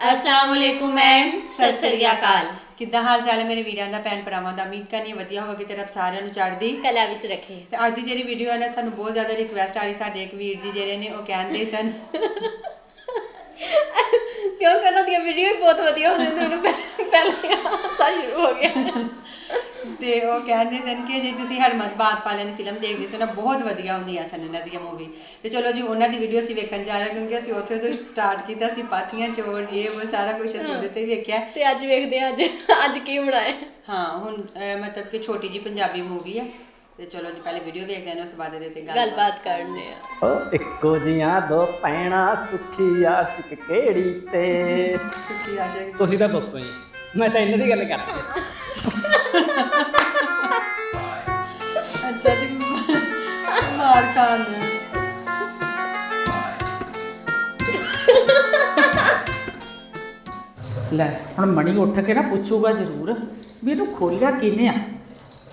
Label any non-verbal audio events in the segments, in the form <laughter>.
ਅਸਲਾਮ ਵਾਲੇਕੁਮ ma'am Sat Sri ਅਕਾਲ ਕਿੱਦਾਂ ਹਾਲ ਚਾਲ ਹੈ ਮੇਰੇ ਵੀਰਾਂ ਦਾ ਭੈਣ ਭਰਾਵਾਂ ਦਾ? ਉਮੀਦ ਕਰਨੀ ਵਧੀਆ ਹੋਵੇਗੀ ਤੇ ਰੱਬ ਸਾਰਿਆਂ ਨੂੰ ਚੜ੍ਹਦੀ ਕਲਾ ਵਿੱਚ ਰੱਖੇ। ਤੇ ਅੱਜ ਦੀ ਜਿਹੜੀ ਵੀਡੀਓ ਹੈ ਨਾ ਸਾਨੂੰ ਬਹੁਤ ਜ਼ਿਆਦਾ ਰਿਕੁਐਸਟ ਆ ਰਹੀ ਸਾਡੇ ਇੱਕ ਵੀਰ ਜੀ ਜਿਹੜੇ ਨੇ ਉਹ ਕਹਿੰਦੇ ਸਨ। ਕਿਉਂ ਕਰਨਾ ਦੀਆਂ ਵੀਡੀਓ ਹੀ ਬਹੁਤ ਵਧੀਆ ਹੁੰਦੀਆਂ ਨੇ ਮੈਨੂੰ ਪਹਿ- ਪਹਿਲਾਂ ਸ਼ੁਰੂ ਹੋ ਗਿਆ। ਤੇ ਉਹ ਕਹਿੰਦੇ ਸਨ ਕਿ ਜੇ ਤੁਸੀਂ ਹਰਮਨ ਬਾਤ ਵਾਲਿਆਂ ਦੀ ਫਿਲਮ ਦੇਖਦੇ ਹੋ ਨਾ ਬਹੁਤ ਵਧੀਆ ਹੁੰਦੀਆਂ ਸਨ ਇਹਨਾਂ ਦੀਆਂ ਮੂਵੀ ਤੇ ਚਲੋ ਜੀ ਉਹਨਾਂ ਦੀ ਵੀਡੀਓ ਅਸੀਂ ਵੇਖਣ ਜਾ ਰਹੇ ਹਾਂ ਕਿਉਂਕਿ ਅਸੀਂ ਉੱਥੇ ਤੋਂ ਸਟਾਰਟ ਕੀਤਾ ਸੀ ਪਾਥੀਆਂ ਚੋਰ ਇਹ ਉਹ ਸਾਰਾ ਕੁਝ ਅਸੀਂ ਉਹਦੇ ਤੇ ਵੇਖਿਆ। ਤੇ ਅੱਜ ਵੇਖਦੇ ਹਾਂ ਅੱਜ ਅੱਜ ਕੀ ਬਣਾਏ ਹਾਂ। ਹੁਣ ਮਤਲਬ ਕਿ ਛੋਟੀ ਜੀ ਪੰਜਾਬੀ ਮੂਵੀ ਹੈ ਤੇ ਚਲੋ ਜੀ ਪਹਿਲੇ ਵੀਡੀਓ ਵੇਖ ਲੈਣੇ ਉਸ ਬਾਅਦ ਇਹਦੇ ਤੇ ਗੱਲਬਾਤ ਗੱਲਬਾਤ ਕਰਨੇ ਆ ਓ ਇੱਕੋ ਜੀਆਂ ਦੋ ਪੈਣਾ ਸੁਖੀ ਆਸ਼ਿਕ ਕਿਹੜੀ ਤੇ? ਤੁਸੀਂ ਤਾਂ ਬੱਕੋ ਜੀ। ਮੈਂ ਤਾਂ ਇਹਨਾਂ ਦੀ ਗੱਲ ਕਰ ਖਾਨ ਲੈ ਹੁਣ ਮਣੀ ਉੱਠ ਕੇ ਨਾ ਪੁੱਛੂਗਾ ਜ਼ਰੂਰ ਵੀ ਇਹਨੂੰ ਖੋਲਿਆ ਕਿਹਨੇ ਆ?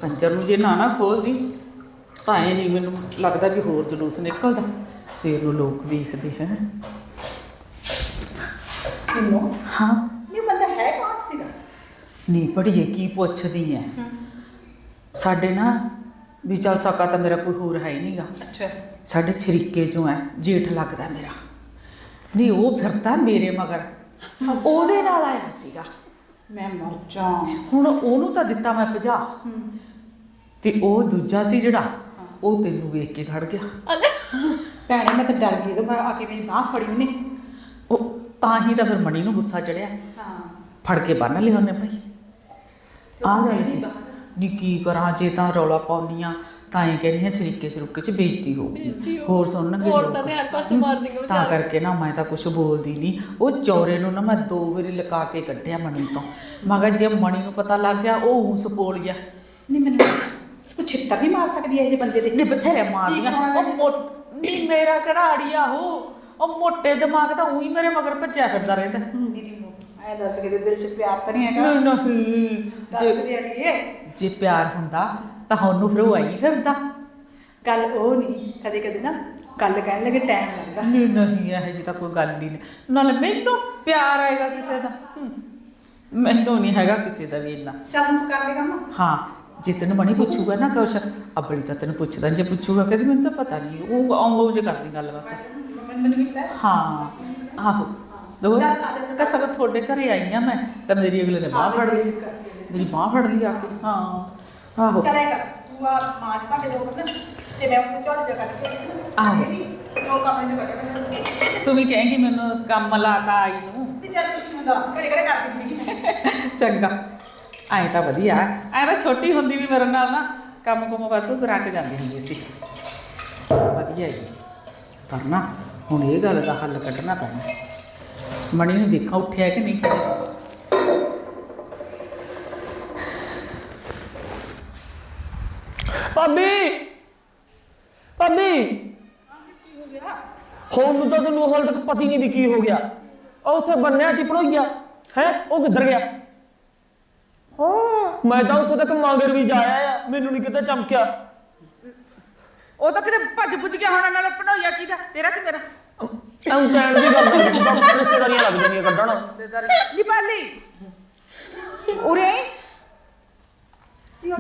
ਕੰਜਰ ਨੂੰ ਜੇ ਨਾ ਨਾ ਖੋਲਦੀ ਤਾਂ ਇਹ ਨਹੀਂ ਮੈਨੂੰ ਲੱਗਦਾ ਵੀ ਹੋਰ ਜਲੂਸ ਨਿਕਲਦਾ। ਸਵੇਰ ਨੂੰ ਲੋਕ ਵੇਖਦੇ ਹੈ। ਕਿੰਨੋ? ਹਾਂ। ਇਹ ਬੰਦਾ ਹੈ ਕੌਣ ਸੀਗਾ? ਨਹੀਂ ਪੜੀਏ ਕੀ ਪੁੱਛਦੀ ਐ ਸਾਡੇ ਨਾ ਵੀ ਚੱਲ ਸਕਾ ਤਾਂ ਮੇਰਾ ਕੋਈ ਹੋਰ ਹੈ ਹੀ ਨਹੀਂਗਾ ਅੱਛਾ। ਸਾਡੇ ਛਰੀਕੇ ਚੋਂ ਐ ਜੇਠ ਲੱਗਦਾ ਮੇਰਾ। ਨਹੀਂ ਉਹ ਫਿਰਦਾ ਮੇਰੇ ਮਗਰ। ਉਹਦੇ ਨਾਲ ਆਇਆ ਸੀਗਾ। ਮੈਂ ਮਰ ਜਾ ਹੁਣ ਉਹਨੂੰ ਤਾਂ ਦਿੱਤਾ ਮੈਂ ਭਜਾ। ਤੇ ਉਹ ਦੂਜਾ ਸੀ ਜਿਹੜਾ ਉਹ ਤੈਨੂੰ ਵੇਖ ਕੇ ਖੜ ਗਿਆ। ਭੈਣੇ ਮੈਂ ਤਾਂ ਡਰ ਗਈ ਤੇ ਮੈਂ ਆ ਕੇ ਮੇਰੀ ਬਾਹ ਫੜੀ ਉਹਨੇ। ਉਹ ਤਾਂ ਹੀ ਤਾਂ ਫਿਰ ਮਣੀ ਨੂੰ ਗੁੱਸਾ ਚੜਿਆ। ਹਾਂ। ਫੜ ਕੇ ਬੰਨ ਲਿਆ ਉਹਨੇ ਭਾਈ। ਆ ਗੱਲ ਸੀ। ਨੀ ਕੀ ਕਰਾਂ ਜੇ ਤਾਂ ਰੌਲਾ ਪਾਉਣੀਆਂ ਤਾਂ ਇਹ ਕਹਿੰਦੀਆਂ ਛਰੀਕੇ ਛਰੁਕੇ ਚ ਬੇਇੱਜ਼ਤੀ ਹੋਊਗੀ। ਹੋਰ ਸੁਣਨਗੇ ਔਰਤਾਂ। ਤੇ ਹਰ ਪਾਸੇ ਮਾਰਦੀਆਂ ਤਾਂ ਵਿਚਾਰ। ਕਰਕੇ ਨਾ ਮੈਂ ਤਾਂ ਕੁਝ ਬੋਲਦੀ ਨਹੀਂ ਉਹ ਚੌਰੇ ਨੂੰ ਨਾ ਮੈਂ ਦੋ ਵਾਰੀ ਲਗਾ ਕੇ ਕੱਢਿਆ ਮਣੀ ਤੋਂ। ਮਗਰ ਜੇ ਮਣੀ ਨੂੰ ਪਤਾ ਲੱਗ ਗਿਆ ਉਹ ਹੂਸ ਬੋਲ ਗਿਆ। ਨਹੀਂ ਮੈਨੂੰ ਪੁੱਛਿੱਤਾ ਵੀ ਮਾਰ ਸਕਦੀ ਹੈ ਇਹ ਬੰਦੇ ਦੇ ਨੇ ਬਥੇਰੇ ਮਾਰਦੀਆਂ ਉਹ ਮੋ- ਨੀ ਮੇਰਾ ਕਢਾੜੀਆ ਉਹ। ਉਹ ਮੋਟੇ ਦਿਮਾਗ ਤਾਂ ਉਹੀ ਮੇਰੇ ਮਗਰ ਭੱਜਿਆ ਫਿਰਦਾ ਰਹਿੰਦਾ। ਐ ਦੱਸ ਕੇ ਦਿਲ ਚ ਪਿਆਰ ਤਾਂ ਨਹੀਂ ਹੈਗਾ। ਨਹੀਂ ਦੱਸ ਦੇ ਅੜੀਏ ਜੇ ਪਿਆਰ ਹੁੰਦਾ ਤਾਂ ਉਹਨੂੰ ਫਿਰ ਉਹ ਆਈ ਫਿਰਦਾ। ਗੱਲ ਉਹ ਨਹੀਂ ਕਦੇ ਕਦੇ ਨਾ ਗੱਲ ਕਹਿਣ ਲੱਗੇ ਟਾਈਮ ਲੱਗਦਾ। ਨਹੀਂ ਨਹੀਂ ਇਹ ਜੀ ਤਾਂ ਕੋਈ ਗੱਲ ਹੀ ਨਹੀਂ ਨਾਲੇ ਮੈਨੂੰ ਪਿਆਰ ਆਏਗਾ ਕਿਸੇ ਦਾ। ਹਮ, ਮੈਨੂੰ ਨਹੀਂ ਹੈਗਾ ਕਿਸੇ ਦਾ ਵੀ ਇੰਨਾ। ਚੱਲ ਤੂੰ ਕਰ ਦੇ ਕੰਮ। ਹਾਂ ਜੇ ਤੈਨੂੰ ਮਣੀ ਪੁੱਛੂਗਾ ਨਾ ਕੁਛ ਅਬੜੀ ਤਾਂ ਤੈਨੂੰ ਪੁੱਛਦਾ ਨੀ, ਜੇ ਪੁੱਛੂਗਾ ਕਹਿੰਦੀ ਮੈਨੂੰ ਤਾਂ ਪਤਾ ਨਹੀਂ ਉਹ ਆਉਂਗੋ ਜੇ ਕਰਦੀ ਗੱਲ ਬਸ। ਮੈਨੂੰ ਮੈਨੂੰ ਵੀ ਪਤਾ ਹਾਂ ਆਹੋ। ਚੱਲ, ਚੱਲ। ਕਸਕ ਤੁਹਾਡੇ ਘਰੇ ਆਈ ਆ ਮੈਂ ਤਾਂ ਮੇਰੀ ਅਗਲੇ ਨੇ ਬਾਹ ਫੜ ਲਈ। ਮੇਰੀ ਬਾਹ ਫੜ ਲਈ ਆ। ਕੇ ਹਾਂ। ਆਹੋ। ਚੱਲ ਕਰ ਤੂੰ ਆ ਮਾਂ ਦੇ ਭਾਂਡੇ ਦੋ ਕਰ ਤੇ ਮੈਂ ਉਹ ਝੜ ਜਾ ਕੱਢ ਕੇ ਆਹੋ। ਦੋ ਕੰਮ ਚ ਕੱਢ ਤੂੰ ਵੀ ਕਹੇਂਗੀ ਮੈਨੂੰ ਕੰਮ ਲਾਤਾ ਆਈ ਨੂੰ। ਤੇ ਚੱਲ ਕੁਛ ਹੁੰਦਾ ਘਰੇ ਘਰੇ ਕਰ ਦਿੰਦੀ ਚੰਗਾ। ਐਂ ਤਾਂ ਵਧੀਆ। ਐਂ ਤਾਂ ਛੋਟੀ ਹੁੰਦੀ ਵੀ ਮੇਰੇ ਨਾਲ ਨਾ ਕੰਮ ਕੁਮ ਵਾਧੂ ਕਰਾ ਕੇ ਜਾਂਦੀ ਹੁੰਦੀ ਸੀ। ਵਧੀਆ ਜੀ। ਕਰਨਾ। ਹੁਣ ਇਹ ਗੱਲ ਦਾ ਹੱਲ ਕੱਢਣਾ ਪੈਣਾ। ਮਣੀ ਨੂੰ ਦੇਖਾਂ ਉੱਠਿਆ ਕਿ ਨਹੀਂ? ਭਾਬੀ! ਭਾਬੀ! ਹੁਣ ਨੂੰ ਤਾਂ ਤੈਨੂੰ ਹਾਲ ਤੱਕ ਪਤਾ ਹੀ ਨਹੀਂ ਵੀ ਕੀ ਹੋ ਗਿਆ। ਉਹ ਉੱਥੇ ਬੰਨਿਆ ਸੀ ਭਣੋਈਆ ਹੈ? ਉਹ ਕਿੱਧਰ ਗਿਆ? ਹਾਂ। ਮੈਂ ਤਾਂ ਉੱਥੇ ਤੱਕ ਮੰਗਰ ਵੀ ਜਾਇਆ ਆ ਮੈਨੂੰ ਨਹੀਂ ਕਿਤੇ ਚਮਕਿਆ। ਉਹ ਤਾਂ ਕਿਤੇ ਭੱਜ ਭੁੱਜ ਗਿਆ ਹੋਣਾ ਨਾਲ ਪਣਾਇਆ ਕੀਦਾ ਤੇਰਾ ਕਿ ਮੇਰਾ? ਐਂ ਕਹਿਣ ਦੀ ਗੱਲ ਨਹੀਂ ਰਿਸ਼ਤੇਦਾਰੀਆਂ ਲੱਗ ਜਾਂਦੀਆਂ ਕੱਢਣ। ਨੀ ਪਾਲੀ। ਉਰੇ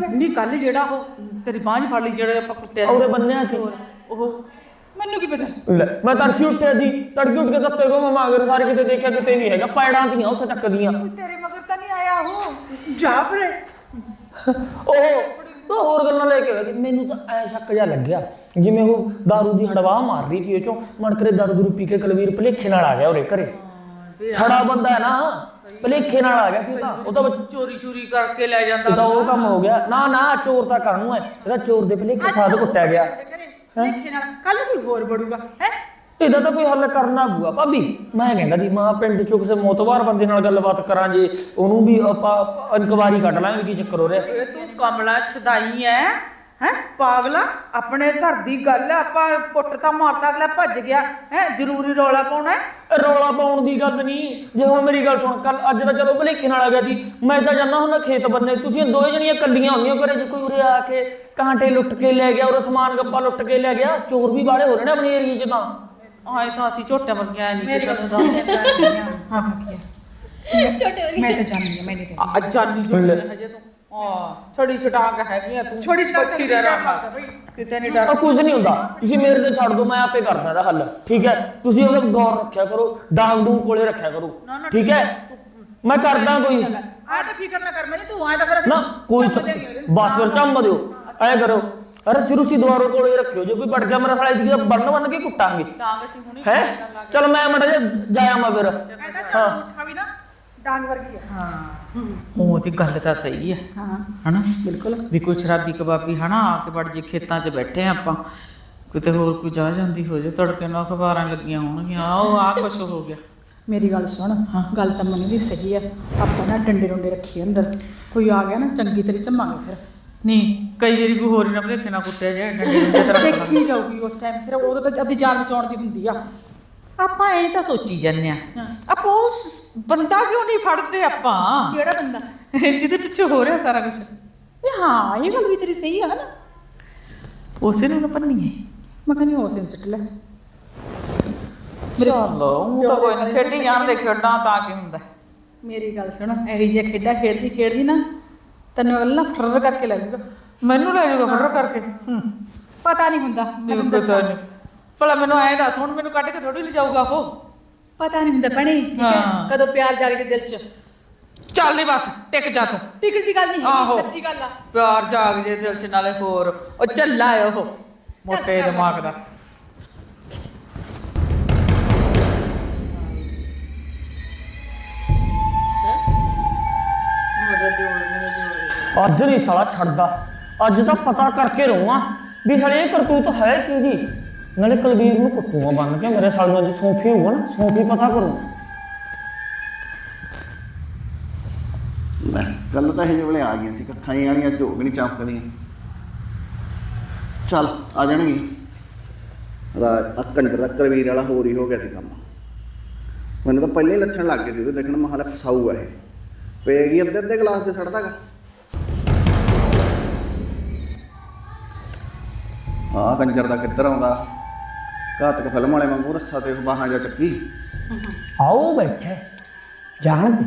ਨੀ ਕੱਲ ਜਿਹੜਾ ਉਹ ਤੇਰੀ ਬਾਂਝ ਫੜ ਲਈ ਜਿਹੜਾ ਆਪਾਂ ਕੁੱਟਿਆ ਉਹਦੇ ਬੰਨਿਆ ਸੀ ਉਹ ਮੈਨੂੰ ਕੀ ਪਤਾ? ਲੈ ਮੈਂ ਤੜਕੀ ਉੱਠਿਆ ਸੀ। ਤੜਕੀ ਉੱਠ ਕੇ ਦੱਤੇ ਕੋ ਮੈਂ ਮਾਗਰ ਸਾਰੇ ਕਿਤੇ ਦੇਖਿਆ ਕਿਤੇ ਨਹੀਂ ਹੈਗਾ। ਪੈੜਾਂ ਦੀਆਂ ਉੱਥੇ ਤੱਕ ਦੀਆਂ ਤੇਰੇ ਮਗਰ ਤਾਂ ਨਹੀਂ ਆਇਆ ਉਹ। ਜਾ ਉਹ ਉਹ ਹੋਰ ਗੱਲਾਂ ਲੈ ਕੇ ਆਇਆ ਸੀ ਮੈਨੂੰ ਤਾਂ ਐ ਸ਼ੱਕ ਜਿਹਾ ਲੱਗਿਆ। ਜਿਵੇਂ ਉਹ दारू ਦੀ ਹੜਵਾ ਮਾਰ ਰਹੀ ਸੀ ਉਹ ਚੋਂ। ਮਨ ਕਰੇ ਦਾਰੂ ਦੂਰੂ ਪੀ ਕੇ ਕਲਵੀਰ ਭਲੇਖੇ ਨਾਲ ਆ ਗਿਆ ਉਹਦੇ ਘਰੇ। ਛੜਾ ਬੰਦਾ ਹੈ ਨਾ ਭਲੇਖੇ ਨਾਲ ਆ ਗਿਆ ਸੀ ਉਹ ਤਾਂ। ਉਹ ਤਾਂ ਚੋਰੀ ਚੋਰੀ ਕਰਕੇ ਲੈ ਜਾਂਦਾ। ਉਹ ਤਾਂ ਉਹ ਕੰਮ ਹੋ ਗਿਆ। ਨਾ ਨਾ ਚੋਰ ਤਾਂ ਕਰਨ ਨੂੰ ਹੈ? ਇਹਦਾ ਚੋਰ ਦੇ ਭਲੇਖੇ ਸਾਧ ਕੁੱਟਿਆ ਗਿਆ। ਨਾਲ। ਕੱਲ ਕੋਈ ਹੋਰ ਬੜੂਗਾ ਹੈ? ਇਹਦਾ ਤਾਂ ਕੋਈ ਹੱਲ ਕਰਨਾ ਪਊਗਾ ਭਾਬੀ ਮੈਂ ਕਹਿੰਦਾ ਜੀ ਮਾਂ ਪਿੰਡ ਚੋਂ ਕਿਸੇ ਮੋਤਬਾਰ ਬੰਦੇ ਨਾਲ ਗੱਲਬਾਤ ਕਰਾਂ ਜੇ ਉਹਨੂੰ ਵੀ ਆਪਾਂ ਇਨਕੁਆਰੀ ਕੱਢ ਲਾਂਗੇ ਕੀ ਚੱਕਰ ਹੋ ਰਿਹਾ। ਇਹ ਤੂੰ ਕਮਲਾ ਛਦਾਈ ਐ ਹੈ? ਪਾਗਲਾ ਆਪਣੇ ਘਰ ਦੀ ਗੱਲ ਆ, ਆਪਾਂ ਪੁੱਟ ਤਾਂ ਮਾਰਤਾ ਅਗਲਾ ਭੱਜ ਗਿਆ। ਹੈ ਜ਼ਰੂਰੀ ਰੌਲਾ ਪਾਉਣਾ ਹੈ? ਰੌਲਾ ਪਾਉਣ ਦੀ ਗੱਲ ਨਹੀਂ ਜੇ ਹੁਣ ਮੇਰੀ ਗੱਲ ਸੁਣ ਕੱਲ ਅੱਜ ਤਾਂ ਚਲੋ ਭਲੇਖੇ ਨਾਲ ਆ ਗਿਆ ਸੀ ਮੈਂ ਤਾਂ ਜਾਣਾ ਹੁੰਦਾ ਖੇਤ ਬੰਨੇ ਤੁਸੀਂ ਦੋਏ ਜਣੀਆਂ ਕੱਲੀਆਂ ਹੁੰਦੀਆਂ ਘਰੇ ਜੇ ਕੋਈ ਉਰੇ ਆ ਕੇ ਕਾਂਟੇ ਲੁੱਟ ਕੇ ਲੈ ਗਿਆ ਉਹ ਸਮਾਨ ਗੱਪਾ ਲੁੱਟ ਕੇ ਲੈ ਗਿਆ ਚੋਰ ਵੀ ਬਾੜੇ ਹੋ ਰਹੇ ਨੇ ਆਪਣੇ ਏਰੀਏ 'ਚ ਤਾਂ। ਆਏ ਤਾਂ ਅਸੀਂ ਝੋਟੇ ਵਰਗੀਆਂ ਨਹੀਂ ਮੇਰੇ ਕੋਲ ਨੂੰ ਸੋਹਣੇ ਤਾਂ ਨਹੀਂ। ਆ ਹਾਂ? ਕੀ ਛੋਟੇ ਵਰਗੇ ਮੈਂ ਤਾਂ ਜਾਣੀ ਆ ਮੈਂ ਨਹੀਂ ਕਹਿੰਦੀ। ਆ ਜਾਨੀ ਜੋ ਹਜੇ ਤੂੰ। ਹਾਂ ਛੜੀ ਛਡਾਂਗ ਹੈਗੀ ਆ ਤੂੰ। ਛੋਟੀ ਦਾ ਰੰਗ ਆ। ਕਿਤੇ ਨਹੀਂ ਡਰ ਕੁਝ ਨਹੀਂ ਹੁੰਦਾ। ਤੁਸੀਂ ਮੇਰੇ ਤੇ ਛੱਡ ਦਿਓ ਮੈਂ ਆਪੇ ਕਰਦਾ ਇਹਦਾ ਹੱਲ। ਠੀਕ ਹੈ? ਤੁਸੀਂ ਉਹਦਾ ਗੌਰ ਰੱਖਿਆ ਕਰੋ। ਡਾਂਗ ਡੂੰਗ ਕੋਲੇ ਰੱਖਿਆ ਕਰੋ। ਠੀਕ ਹੈ? ਮੈਂ ਕਰਦਾ ਕੋਈ। ਆ ਤਾਂ ਫਿਕਰ ਨਾ ਕਰ। ਮੈਨੂੰ ਤੂੰ ਆਏ ਤਾਂ ਫਿਰ ਨਾ ਕੋਈ ਚ- ਬਸ ਫਿਰ ਚੰਮ ਦਿਓ। ਐ ਕਰੋ। ਅਰੇ ਸਿਰ ਉਸੀ ਦੁਆਰੋ ਕੋਲੇ ਰੱਖਿਓ ਜੇ ਕੋਈ ਵੜ ਗਿਆ ਮੇਰਾ ਸਾਲਾ ਜੀ ਬੰਨ ਬੰਨ ਕੇ ਕੁੱਟਾਂਗੇ। ਡਾਂਗ ਅਸੀਂ ਹੁਣੀ ਹੈ? ਚਲ ਮੈਂ ਮੜਾ ਜਾ ਜਾਇਆ ਮੈਂ ਫਿਰ। ਕਹਿੰਦਾ ਚੱਲ। ਉੱਠਾ ਵੀ ਨਾ ਡਾਂਗ ਵਰਗੀ ਆ। ਹਾਂ। ਉਹ ਤੇ ਗੱਲ ਤਾਂ ਸਹੀ ਹੈ ਹਾਂ। ਹਨਾ? ਬਿਲਕੁਲ। ਵੀ ਕੋਈ ਸ਼ਰਾਬੀ ਕਬਾਬੀ ਹਨਾ ਆ ਕੇ ਵੜ ਜੇ ਖੇਤਾਂ 'ਚ ਬੈਠੇ ਆ ਆਪਾਂ। ਕਿਤੇ ਹੋਰ ਕੋਈ ਜਾ ਜਾਂਦੀ ਹੋ ਜੇ ਤੜਕੇ ਨਾਲ ਅਖਬਾਰਾਂ ਲੱਗੀਆਂ ਹੋਣਗੀਆਂ ਉਹ ਆ ਕੁਛ ਹੋ ਗਿਆ। ਮੇਰੀ ਗੱਲ ਸੁਣ ਗੱਲ ਤਾਂ ਮੰਨੀ ਦੀ ਸਹੀ ਆ। ਆਪਾਂ ਨਾ ਡੰਡੇ ਡੰਡੇ ਰੱਖੀ ਅੰਦਰ। ਕੋਈ ਆ ਗਿਆ ਨਾ ਚੰਗੀ ਤਰੀ ਚੰਮਾਂਗੇ ਫਿਰ। ਨਹੀਂ ਕਈ ਵਾਰੀ ਕੋਈ ਹੋਰ ਹੀ ਨਾ ਭਲੇਖੇ ਨਾਲ ਕੁੱਟਿਆ ਜਾਏ ਡੰਡੇ ਡੰਡੇ। ਦੇਖੀ ਜਾਊਗੀ ਉਸ ਟਾਈਮ ਫਿਰ ਉਹਦੇ ਤਾਂ ਆਪਣੀ ਜਾਨ ਬਚਾਉਣ ਦੀ ਹੁੰਦੀ ਆ। ਆਪਾਂ ਇਹ ਤਾਂ ਸੋਚੀ ਜਾਂਦੇ ਆ ਆਪਾਂ ਉਸ ਬੰਦਾ ਕਿਉਂ ਨਹੀਂ ਫੜਦੇ ਆਪਾਂ? ਕਿਹੜਾ ਬੰਦਾ? ਜਿਹਦੇ ਪਿੱਛੇ ਹੋ ਰਿਹਾ ਸਾਰਾ ਕੁਝ ਇਹ ਹਾਂ ਇਹ ਗੱਲ ਵੀ ਤੇਰੀ ਸਹੀ ਆ ਹਨਾ? ਉਸੇ ਨੂੰ ਪੰਨੀਏ ਮੈਂ ਕਹਿੰਦੀ ਉਸ ਇੰਸਟ ਲੈ। ਚਲੋ ਉਹ ਤਾਂ ਕੋਈ ਨਹੀਂ ਖੇਡੀ ਜਾਣਦੇ ਖੇਡਾਂ ਤਾਂ ਕੀ ਹੁੰਦਾ। ਮੇਰੀ ਗੱਲ ਸੁਣ ਇਹੀ ਜਿਹੀ ਖੇਡਾਂ ਖੇਡਦੀ ਖੇਡਦੀ ਨਾ ਤੈਨੂੰ ਅਗਲਾ ਨਾ ਫਰਰ ਕਰਕੇ ਲੱਗੂਗਾ ਮੈਨੂੰ ਲੈ ਜਾਊਗਾ ਫੜਰ ਕਰਕੇ। ਹੂੰ। ਪਤਾ ਨਹੀਂ ਹੁੰਦਾ ਮੈਂ ਮੈਨੂੰ ਤੈਨੂੰ ਪਤਾ ਦੱਸਾਂ। ਨਹੀਂ। ਭਲਾ ਮੈਨੂੰ ਐਂ ਦੱਸ ਹੁਣ ਮੈਨੂੰ ਕੱਢ ਕੇ ਥੋੜੀ ਲਿਜਾਊਗਾ ਉਹ। ਪਤਾ ਨਹੀਂ ਹੁੰਦਾ ਭੈਣੇ ਠੀਕ ਹੈ? ਹਾਂ। ਕਦੋਂ ਪਿਆਰ ਜਾਗ ਜੇ ਦਿਲ 'ਚ। ਚੱਲ ਨਹੀਂ ਬਸ ਟਿਕ ਜਾ ਤੂੰ। ਟਿਕਟ ਦੀ ਗੱਲ ਨਹੀਂ ਆਹੋ। ਹੈਗੀ, ਸੱਚੀ ਗੱਲ ਆ। ਪਿਆਰ ਜਾਗ ਜੇ ਦਿਲ ਚ ਨਾਲੇ ਹੋਰ। ਉਹ ਚੱਲਾ ਏ ਉਹ ਮੋਟੇ ਦਿਮਾਗ ਦਾ। ਅੱਜ ਨਹੀਂ ਸਾਲਾ ਛੱਡਦਾ। ਅੱਜ ਤਾਂ ਪਤਾ ਕਰਕੇ ਰਹੂੰਗਾ ਵੀ ਸਾਲੇ ਇਹ ਕਰਤੂਤ ਹੈ ਕੀ ਜੀ? ਨਾਲੇ ਕੁਲਵੀਰ ਨੂੰ ਕੁੱਟੂਗਾ ਬੰਨ ਕੇ, ਮੇਰੇ ਸਾਲੀਆਂ ਦੀ ਸੌਂਫੀ ਹੋਊਗਾ ਨਾ, ਸੌਂਫੀ ਪਤਾ ਕਰੂੰ। ਲੈ ਕੱਲ ਤਾਂ ਇਹ ਵੇਲੇ ਆ ਗਈਆਂ ਸੀ, ਇਕੱਠਾਂ ਹੀ ਵਾਲੀਆਂ ਝੋਕ ਨਹੀਂ ਚਮਕਦੀਆਂ ਚੱਲ, ਆ ਜਾਣਗੇ। ਰਾਜ ਅੱਕਣ ਦਾ ਕਰਵੀਰ ਵਾਲਾ ਹੋਰ ਹੀ ਹੋ ਗਿਆ ਸੀ ਕੰਮ। ਮੈਨੂੰ ਤਾਂ ਪਹਿਲੇ ਹੀ ਲੱਛਣ ਲੱਗ ਗਏ ਸੀ, ਉਹਦੇ ਦੇਖਣ ਮਹਾਲਾ ਫਸਾਊ ਆ ਇਹ। ਪਏਗੀ ਅੱਧੇ ਅੱਧੇ ਗਲਾਸ ਤੇ ਸੜਦਾਗਾ ਹਾਂ ਕੰਜਰ ਦਾ ਕਿੱਧਰ ਆਉਂਦਾ? ਘਾਤਕ ਫਿਲਮ ਵਾਲੇ ਵਾਂਗੂ ਰੱਸਾ ਤੇ ਬਾਹਾਂ ਜਾ ਚੱਕੀ। ਆਓ ਬੈਠੇ ਜਾਣ ਦੇ।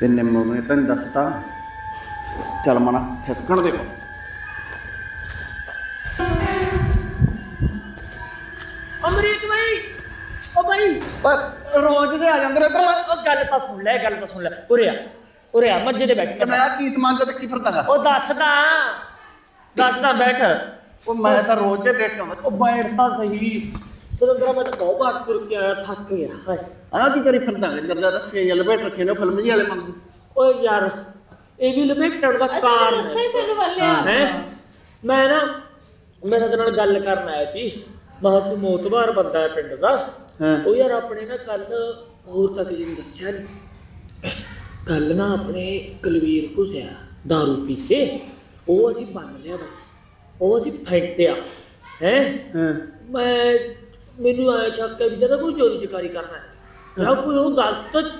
ਤੇ ਨਿੰਮੋ ਨੇ ਤੈਨੂੰ ਦੱਸਤਾ। ਚੱਲ ਮਨਾ ਖਿਸਕਣ ਦੇ। ਅਮਰੀਕ ਭਾਈ ਓ ਭਾਈ ਪਰ ਰੋਜ਼ ਦੇ ਆ ਜਾਂਦੇ ਨੇ ਇੱਧਰ। ਉਹ ਗੱਲ ਤਾਂ ਸੁਣ ਲੈ ਗੱਲ ਤਾਂ ਸੁਣ ਲੈ। ਉਰੇ ਆ ਉਰੇ ਆ ਮੱਜੇ ਤੇ ਬੈਠ ਤੇ ਮੈਂ ਕੀ ਸਮਾਨ ਤੇ ਚੱਕੀ ਫਿਰਦਾਗਾ ਉਹ ਦੱਸਦਾ ਦੱਸਦਾ ਬੈਠ। ਉਹ ਮੈਂ ਤਾਂ ਰੋਜ਼ ਦੇ ਕੇ ਆਉਂਦਾ ਉਹ ਬੈਠ ਤਾਂ ਸਹੀ। ਤੇਰੇ ਅੰਦਰ ਮੈਂ ਤਾਂ ਬਹੁਤ ਬਾਤ ਤੁਰ ਕੇ ਆਇਆ ਥੱਕ ਗਿਆ ਹਾਏ। ਆਹ ਕੀ ਕਰੀ ਫਿਰਦਾਗਾ ਜਰਦਾ ਰੱਸੇ ਜਾਂ ਲਪੇਟ ਰੱਖੇ ਨੇ ਫਿਲਮ ਜੀ ਵਾਲੇ ਮੰਗੂ ਓਏ ਯਾਰ ਇਹ ਵੀ ਲਪੇਟਣ ਦਾ ਕਾਰਨ ਰੱਸਾ ਹੀ ਸਾਨੂੰ ਵੱਲਿਆ ਹੈ? ਮੈਂ ਨਾ ਮੈਂ ਨਾਲ ਗੱਲ ਕਰਨ ਆਇਆ ਸੀ। ਮਹਾ ਤੂੰ ਮੋਤਬਾਰ ਬੰਦਾ ਹੈ ਪਿੰਡ ਦਾ। ਉਹ ਯਾਰ ਆਪਣੇ ਨਾ ਕੱਲ ਹੋਰ ਤੱਕ ਜੀ ਦੱਸਿਆ ਨਹੀਂ ਕੱਲ ਨਾ ਆਪਣੇ ਕੁਲਵੀਰ ਘੁਸਿਆ दारू ਪੀ ਕੇ। ਉਹ ਅਸੀਂ ਬੰਨ ਲਿਆ ਬਈ। ਉਹ ਅਸੀਂ ਫੈਂਟਿਆ ਹੈ? ਹਾਂ। ਮੈਂ ਮੈਨੂੰ ਆਇਆ ਸ਼ੱਕ ਹੈ ਵੀ ਜਦੋਂ ਕੋਈ ਚੋਰੀ ਚਕਾਰੀ ਕਰਨਾ ਹੈ ਜਾਂ ਕੋਈ ਉਹ ਗਲਤ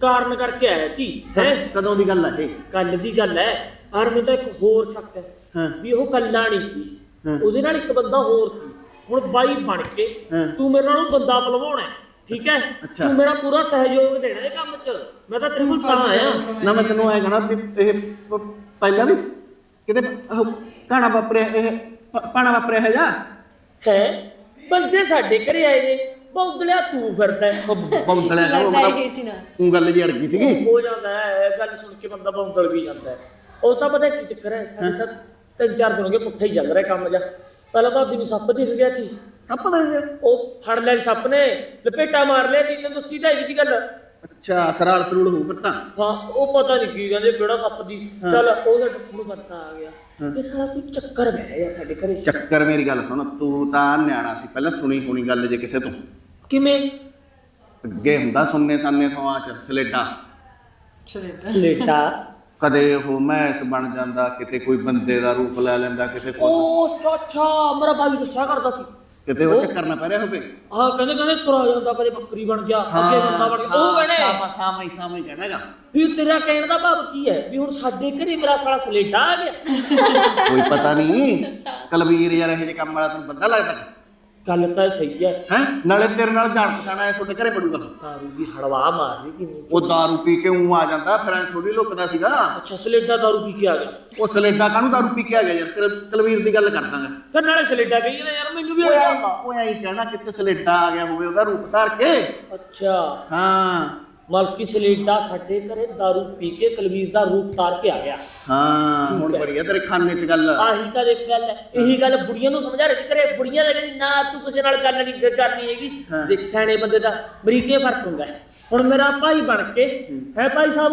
ਕਾਰਨ ਕਰਕੇ ਆਇਆ ਸੀ ਹੈ? ਕਦੋਂ ਦੀ ਗੱਲ ਹੈ ਇਹ? ਕੱਲ ਦੀ ਗੱਲ ਹੈ। ਔਰ ਮੈਨੂੰ ਤਾਂ ਇੱਕ ਹੋਰ ਸ਼ੱਕ ਹੈ ਹਾਂ। ਵੀ ਉਹ ਕੱਲਾ ਨਹੀਂ ਸੀ। ਹਾਂ। ਉਹਦੇ ਨਾਲ ਇੱਕ ਬੰਦਾ ਹੋਰ ਸੀ। ਹੁਣ ਬਾਈ ਬਣ ਕੇ ਹਾਂ। ਤੂੰ ਮੇਰੇ ਨਾਲ ਉਹ ਬੰਦਾ ਪਲਵਾਉਣਾ ਹੈ, ਠੀਕ ਹੈ? ਅੱਛਾ। ਤੂੰ ਮੇਰਾ ਪੂਰਾ ਸਹਿਯੋਗ ਦੇਣਾ ਇਹ ਕੰਮ 'ਚ। ਮੈਂ ਤਾਂ ਤੇਰੇ ਕੋਲ ਤਾਂ ਆਇਆ। ਨਾ ਮੈਂ ਤੈਨੂੰ ਐ ਕਹਣਾ ਵੀ ਇਹ ਪ- ਪਹਿਲਾਂ ਵੀ ਕਿਤੇ ਉਹ ਕਹਾਣਾ ਵਾਪਰਿਆ ਇਹ ਪਾਣਾ ਵਾਪਰਿਆ ਹੈ ਜਾ ਹੈ। ਬੰਦੇ ਸਾਡੇ ਘਰੇ ਆਏ ਨੇ। ਬੌਂਦਲਿਆ ਤੂੰ ਫਿਰਦਾ ਹੈ। ਬੌਂਦਲਿਆ ਨਾ ਉਹ ਲੱਗਦਾ ਮਤਲਬ ਇਹ ਸੀ ਨਾ। ਉਹ ਗੱਲ ਜੀ ਅੜ ਗਈ ਸੀਗੀ। ਹੋ ਜਾਂਦਾ ਹੈ ਇਹ ਗੱਲ ਸੁਣ ਕੇ ਬੰਦਾ ਬੌਂਦਲ ਵੀ ਜਾਂਦਾ ਹੈ। ਉਹ ਤਾਂ ਪਤਾ ਕੀ ਚੱਕਰ ਹੈ ਸਾਡੇ ਤਾਂ ਤਿੰਨ ਚਾਰ ਦਿਨ ਹੋ ਗਏ ਪੁੱਠਾ ਹੀ ਚੱਲ ਰਿਹਾ ਕੰਮ ਜਾ ਪਹਿਲਾਂ ਭਾਬੀ ਨੂੰ ਸੱਪ ਦਿਖ ਗਿਆ ਸੀ। ਸੱਪ ਦਾ ਇਹ? ਉਹ ਫੜ ਸੀ ਸੱਪ ਨੇ ਲਪੇਟਾ ਮਾਰ ਲਿਆ ਸੀ ਤੈਨੂੰ ਸਿੱਧਾ ਹੀ ਦੀ ਗੱਲ ਅੱਛਾ ਸਰਾਲ ਸਰੂਲ ਹੋਊ ਫਿਰ ਤਾਂ ਹਾਂ ਉਹ ਪਤਾ ਨਹੀਂ ਕੀ ਕਹਿੰਦੇ ਕਿਹੜਾ ਸੱਪ ਦੀ। ਚੱਲ ਉਹਦਾ ਟੁੱਕੂ ਪਤਾ ਆ ਗਿਆ। ਇਹ ਸਾਲਾ ਕੋਈ ਚੱਕਰ ਬਹਿ ਗਿਆ ਸਾਡੇ ਘਰੇ। ਚੱਕਰ ਮੇਰੀ ਗੱਲ ਸੁਣ ਤੂੰ ਤਾਂ ਨਿਆਣਾ ਸੀ ਪਹਿਲਾਂ ਸੁਣੀ ਹੋਣੀ ਗੱਲ ਜੇ ਕਿਸੇ ਤੋਂ। ਕਿਵੇਂ? ਅੱਗੇ ਹੁੰਦਾ ਸੁਣਨੇ ਸਾਨੇ ਸਵਾਂ ਚ ਸਲੇਡਾ। ਲੇਟਾ ਕਦੇ ਉਹ ਮੈਸ ਬਣ ਜਾਂਦਾ ਕਿਤੇ ਕੋਈ ਬੰਦੇ ਦਾ ਰੂਪ ਲੈ ਲੈਂਦਾ ਕਿਤੇ ਕੋਈ ਉਹ ਚਾਚਾ ਮੇਰਾ ਭਾਈ ਗੁੱਸਾ ਕਰਦਾ ਸੀ। ਕਿਤੇ ਉਹ ਚੱਕਰ ਨਾ ਪੈ ਰਿਹਾ ਹੋਵੇ। ਆਹ ਕਹਿੰਦੇ ਕਹਿੰਦੇ ਤੁਰਾ ਜਾਂਦਾ ਕਦੇ ਬੱਕਰੀ ਬਣ ਗਿਆ ਅੱਗੇ ਬੰਦਾ ਬਣ ਗਿਆ ਉਹ ਕਹਿੰਦੇ ਸਾਮਾ ਸਾਮਾ ਹੀ ਸਾਮਾ ਹੀ ਕਹਿਣਾਗਾ ਵੀ ਤੇਰਾ ਕਹਿਣ ਦਾ ਭਾਵ ਕੀ ਹੈ? ਵੀ ਹੁਣ ਸਾਡੇ ਘਰੇ ਮੇਰਾ ਸਾਲਾ ਸਲੇਡਾ ਆ ਗਿਆ। ਕੋਈ ਪਤਾ ਨਹੀਂ। ਕਲਵੀਰ ਯਾਰ ਇਹ ਜੇ ਕੰਮ ਵਾਲਾ ਤੈਨੂੰ ਬੰਦਾ ਲੱਗਦਾ। ਗੱਲ ਤਾਂ ਸਹੀ ਹੈ ਹੈ? ਨਾਲੇ ਤੇਰੇ ਨਾਲ ਜਾਣ ਪਛਾਣ ਆਇਆ ਤੁਹਾਡੇ ਘਰੇ ਪੜੂਗਾ। ਦਾਰੂ ਦੀ ਹੜਵਾ ਮਾਰਨੀ ਕਿਵੇਂ ਉਹ ਦਾਰੂ ਪੀ ਕੇ ਉਂ ਆ ਜਾਂਦਾ ਫਿਰ ਐ ਥੋੜੀ ਲੁਕਦਾ ਸੀਗਾ। ਅੱਛਾ ਸਲੇਡਾ ਦਾਰੂ ਪੀ ਕੇ ਆ ਗਿਆ। ਉਹ ਸਲੇਡਾ ਕਾਹਨੂੰ ਦਾਰੂ ਪੀ ਕੇ ਆ ਗਿਆ ਯਾਰ? ਤੇਰੇ ਤਲਵੀਰ ਦੀ ਗੱਲ ਕਰਦਾਂਗਾ ਫਿਰ ਨਾਲੇ ਸਲੇਡਾ ਕਹੀ ਨਾ ਯਾਰ ਮੈਨੂੰ ਵੀ ਓਏ ਆਈ ਕਹਿਣਾ ਕਿਤੇ ਸਲੇਡਾ ਆ ਗਿਆ ਹੋਵੇ ਉਹਦਾ ਰੂਪ ਧਾਰ ਕੇ। ਅੱਛਾ। ਹਾਂ। ਮਲਕੀ ਸਲੇਡਾ ਸਾਡੇ ਘਰੇ ਦਾਰੂ ਪੀ ਕੇ ਕਲਵੀਰ ਦਾ ਰੂਪ ਤਾਰ ਕੇ ਆ ਗਿਆ। ਹਾਂ ਹੁਣ ਬੜੀ ਆ ਤੇਰੇ ਖਾਨੇ 'ਚ ਗੱਲ। ਆਹੀ ਤਾਂ ਦੇਖ ਗੱਲ ਹੈ। ਇਹੀ ਗੱਲ ਬੁੜੀਆਂ ਨੂੰ ਸਮਝਾ ਰਹੀ ਘਰੇ। ਬੁੜੀਆਂ ਦਾ ਕਹਿੰਦੀ ਨਾ ਤੂੰ ਕਿਸੇ ਨਾਲ ਗੱਲ ਨਹੀਂ ਕਰਨੀ ਹੈਗੀ। ਦੇਖ ਸਿਆਣੇ ਬੰਦੇ ਦਾ ਬਰੀਕੇ ਫ਼ਰਕ ਹੁੰਦਾ ਹੈ। ਹੁਣ ਮੇਰਾ ਭਾਈ ਬਣ ਕੇ ਹੈ। ਭਾਈ ਸਾਹਿਬ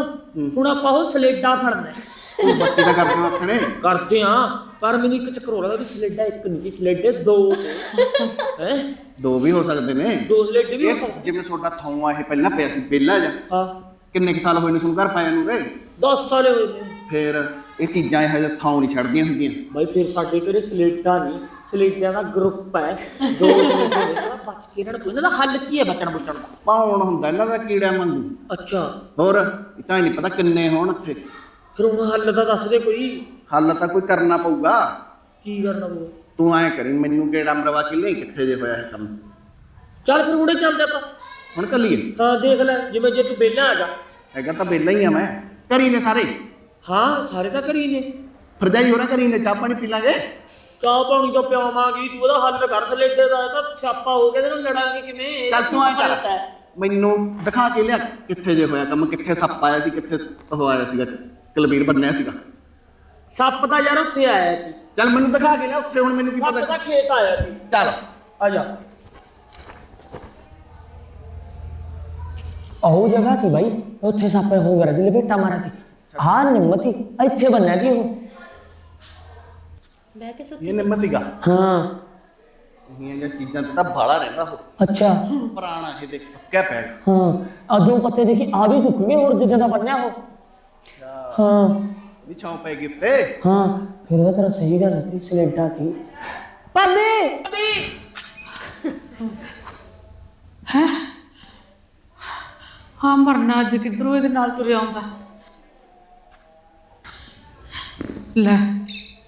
ਹੁਣ ਆਪਾਂ ਉਹ ਸਲੇਡਾ ਫੜਨਾ ਹੈ। ਤੂੰ ਬੱਤੀ ਦਾ ਕਰਦੇ ਆਖਣੇ ਕਰਦੇ ਆ ਪਰ ਮੈਨੂੰ ਇੱਕ ਚੱਕਰ ਹੋ ਰਿਹਾ ਵੀ ਸਲੇਡਾ ਇੱਕ ਨਹੀਂ ਸਲੇਡੇ ਦੋ <laughs> ਹੈ? ਦੋ ਵੀ ਹੋ ਸਕਦੇ ਨੇ। ਦੋ ਸਲੇਡੇ ਵੀ ਹੋ ਇਹ ਸਕਦੇ। ਜਿਵੇਂ ਤੁਹਾਡਾ ਥਾਂ ਇਹ ਪਹਿਲਾਂ ਪਿਆ ਸੀ ਪਹਿਲਾਂ ਜਾਂ ਹਾਂ। ਕਿੰਨੇ ਕੁ ਸਾਲ ਹੋਏ ਨੇ ਤੁਹਾਨੂੰ ਘਰ ਪਾਇਆ ਨੂੰ ਰੇ 10 ਸਾਲੇ ਹੋਏ ਨੇ। ਫਿਰ ਇਹ ਚੀਜ਼ਾਂ ਇਹ ਜਿਹਾ ਥਾਂ ਨਹੀਂ ਛੱਡਦੀਆਂ ਹੁੰਦੀਆਂ। ਭਾਈ ਫਿਰ ਸਾਡੇ ਘਰੇ ਸਲੇਡਾ ਨਹੀਂ ਸਲੇਡਿਆਂ ਦਾ ਗਰੁੱਪ ਹੈ ਦੋ ਸਲੇਡੇ ਨੇ ਸਾਲਾ ਬਚ ਕੇ ਇਹਨਾਂ ਨੂੰ ਇਹਨਾਂ ਦਾ ਹੱਲ ਕੀ ਹੈ ਬਚਣ ਬੁਚਣ ਦਾ? ਪਾਉਣ ਹੁੰਦਾ ਇਹਨਾਂ ਦਾ ਕੀੜਾ ਵਾਂਗੂ। ਅੱਛਾ। ਹੋਰ ਇਹ ਤਾਂ ਨਹੀਂ ਪਤਾ ਕਿੰਨੇ ਹੋਣ ਇੱਥੇ। ਫਿਰ ਹੁਣ ਹੱਲ ਤਾਂ ਦੱਸ ਦੇ ਕੋਈ। ਹੱਲ ਤਾਂ ਕੋਈ ਕਰਨਾ ਪਊਗਾ। ਕੀ ਕਰਨਾ ਪਊ ਤੂੰ ਐਂ ਕਰੀ ਮੈਨੂੰ ਕਿਹੜਾ ਮਰਵਾ ਕੇ ਲਈ ਕਿੱਥੇ ਜੇ ਹੋਇਆ ਇਹ ਕੰਮ? ਚੱਲ ਫਿਰ ਹੁਣੇ ਚੱਲਦੇ ਆਪਾਂ। ਹੁਣ ਕੱਲੀਏ? ਹਾਂ ਦੇਖ ਲੈ ਜਿਵੇਂ ਜੇ ਤੂੰ ਵਿਹਲਾ ਆ ਜਾ ਹੈਗਾ ਤਾਂ ਵਿਹਲਾ ਹੀ ਆ ਮੈਂ। ਕਰੀ ਨੇ ਸਾਰੇ? ਹਾਂ ਸਾਰੇ ਤਾਂ ਕਰੀ ਨੇ। ਫਰਜਾਈ ਹੋਣਾ ਕਰੀ ਨੇ ਚਾਹ ਪਾਣੀ ਪੀ ਲਾਂਗੇ? ਚਾਹ ਪਾਣੀ ਤੋਂ ਪਿਆਵਾਂਗੀ ਤੂੰ ਉਹਦਾ ਹੱਲ ਕਰ ਸਲੇਡੇ ਦਾ ਇਹ ਤਾਂ ਛਾਪਾ ਹੋ ਗਿਆ ਨਾਲ ਲੜਾਂਗੇ ਕਿਵੇਂ? ਚੱਲ ਤੂੰ ਐਂ ਕਰ। ਮੈਨੂੰ ਦਿਖਾ ਕੇ ਲਿਆ ਕਿੱਥੇ ਜੇ ਹੋਇਆ ਕੰਮ ਕਿੱਥੇ ਸੱਪ ਆਇਆ ਸੀ ਕਿੱਥੇ ਉਹ ਆਇਆ ਸੀਗਾ ਕਲਬੀਰ ਬੰਨਿਆ ਸੀਗਾ। ਸੱਪ ਤਾਂ ਯਾਰ ਉੱਥੇ ਆਇਆ ਸੀ। ਚੱਲ ਮੈਨੂੰ ਦਿਖਾ ਕੇ ਲਿਆ ਉੱਥੇ ਹੁਣ ਮੈਨੂੰ ਕੀ ਪਤਾ ਦਾ ਖੇਤ ਆਇਆ ਸੀ। ਚੱਲ। ਆ ਜਾ। ਉਹ ਜਗ੍ਹਾ ਤੇ ਭਾਈ ਉੱਥੇ ਸੱਪ ਹੋ ਗਿਆ ਦਿਲ ਬੇਟਾ ਮਾਰਾ ਸੀ। ਹਾਂ ਨਿੰਮਤੀ ਇੱਥੇ ਬੰਨਿਆ ਸੀ ਉਹ। ਬਹਿ ਕੇ ਸੁੱਤੀ ਇਹ ਨਿੰਮ ਸੀਗਾ? ਹਾਂ। ਇਹ ਜਿਹੀਆਂ ਚੀਜ਼ਾਂ ਤੇ ਤਾਂ ਬਾਲਾ ਰਹਿੰਦਾ ਉਹ। ਅੱਛਾ। ਪੁਰਾਣਾ ਇਹ ਦੇਖ ਸੱਕਿਆ ਪਿਆ ਹੈ। ਹਾਂ ਅਦੋਂ ਪੱਤੇ ਦੇਖੀ ਆ ਵੀ ਸੁੱਕ ਗਏ ਹੋਰ ਜਿੱਦਾਂ ਦਾ ਬੰਨਿਆ ਉਹ। ਹਾਂ। ਵੀ ਛਾਂ ਪੈ ਗਈ ਉੱਤੇ ਹਾਂ ਫਿਰ ਉਹ ਤੇਰਾ ਸਹੀ ਗੱਲ ਤੇਰੀ ਸਲੇਡਾ ਸੀ ਭਾਬੀ! ਹਾਂ? ਮਰਨਾ ਅੱਜ ਕਿੱਧਰੋਂ ਇਹਦੇ ਨਾਲ ਤੁਰਿਆ ਆਉਂਦਾ ਲੈ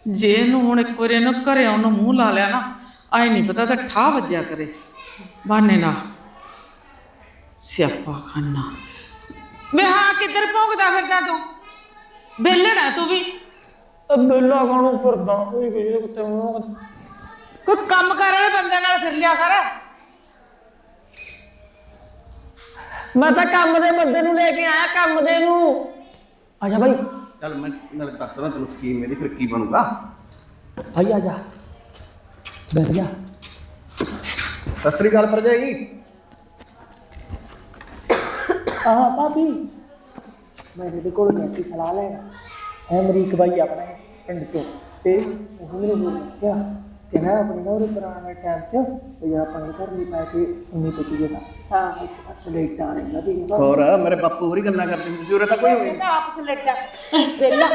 ਜੇ ਇਹਨੂੰ ਹੁਣ ਇੱਕ ਵਾਰੀ ਇਹਨੂੰ ਘਰੇ ਆਉਣ ਨੂੰ ਮੂੰਹ ਲਾ ਲਿਆ ਨਾ ਆਏ ਨਹੀਂ ਪਤਾ ਤਾਂ ਠਾ ਵੱਜਿਆ ਕਰੇ। ਬਾਨੇ ਨਾਲ। ਸਿਆਪਾ ਖਾਨਾ ਮੈਂ ਹਾਂ ਕਿੱਧਰ ਭੌਂਕਦਾ ਫਿਰਦਾ ਤੂੰ? ਬੇਲਣਾ ਤੂੰ ਵੀ। ਬੇਲਾ ਕਾਣੂ ਫਿਰਦਾ ਕੋਈ ਕਿਸੇ ਕੁੱਤੇ ਨੂੰ ਕੋਈ ਕੰਮ ਕਰ ਵਾਲੇ ਬੰਦੇ ਨਾਲ ਫਿਰ ਲਿਆ ਕਰ। ਮੈਂ ਤਾਂ ਕੰਮ ਦੇ ਬੰਦੇ ਨੂੰ ਲੈ ਕੇ ਆਇਆ ਕੰਮ ਦੇ ਨੂੰ। ਆਜਾ ਭਾਈ ਚੱਲ ਮੈਂ ਨਾਲੇ ਦੱਸਦਾ ਤੈਨੂੰ ਸਕੀਮ ਮੇਰੀ ਫਿਰ ਕੀ ਬਣੂਗਾ। ਭਾਈ ਆਜਾ ਬੈਠ ਜਾ। ਸਤਿ ਸ੍ਰੀ ਅਕਾਲ ਭਰਜਾਈ ਆਹ ਭਾਬੀ। ਮੈਂ ਇਹਦੇ ਕੋਲ ਗਿਆ ਸੀ ਸਲਾਹ ਲੈਣਾ। ਅਮਰੀਕ ਭਾਈ ਆਪਣਾ ਪਿੰਡ ਤੋਂ ਤੇ ਉਹ ਮੈਨੂੰ ਬੋਲਿਆ ਕਹਿੰਦਾ ਆਪਣੇ ਨਾਲ ਉਹ ਪੁਰਾਣੇ ਟਾਈਮ 'ਚ ਉਹ ਆਪਣੇ ਘਰ ਨਹੀਂ ਪਾ ਕੇ ਉਨੀ ਪਤੀ ਦੇ ਦਾ ਹਾਂ। ਇੱਕ ਪਾਸੇ ਲੈਟਾਂ ਰਹਿੰਦਾ ਦੀ। ਹੋਰ ਮੇਰੇ ਬਾਪੂ ਹੋਰੀ ਗੱਲਾਂ ਕਰਦੇ ਸੀ ਉਰੇ ਤਾਂ ਕੋਈ ਹੋਈ ਆਪ ਸਲੇਟਾ। ਵੇਲਾ।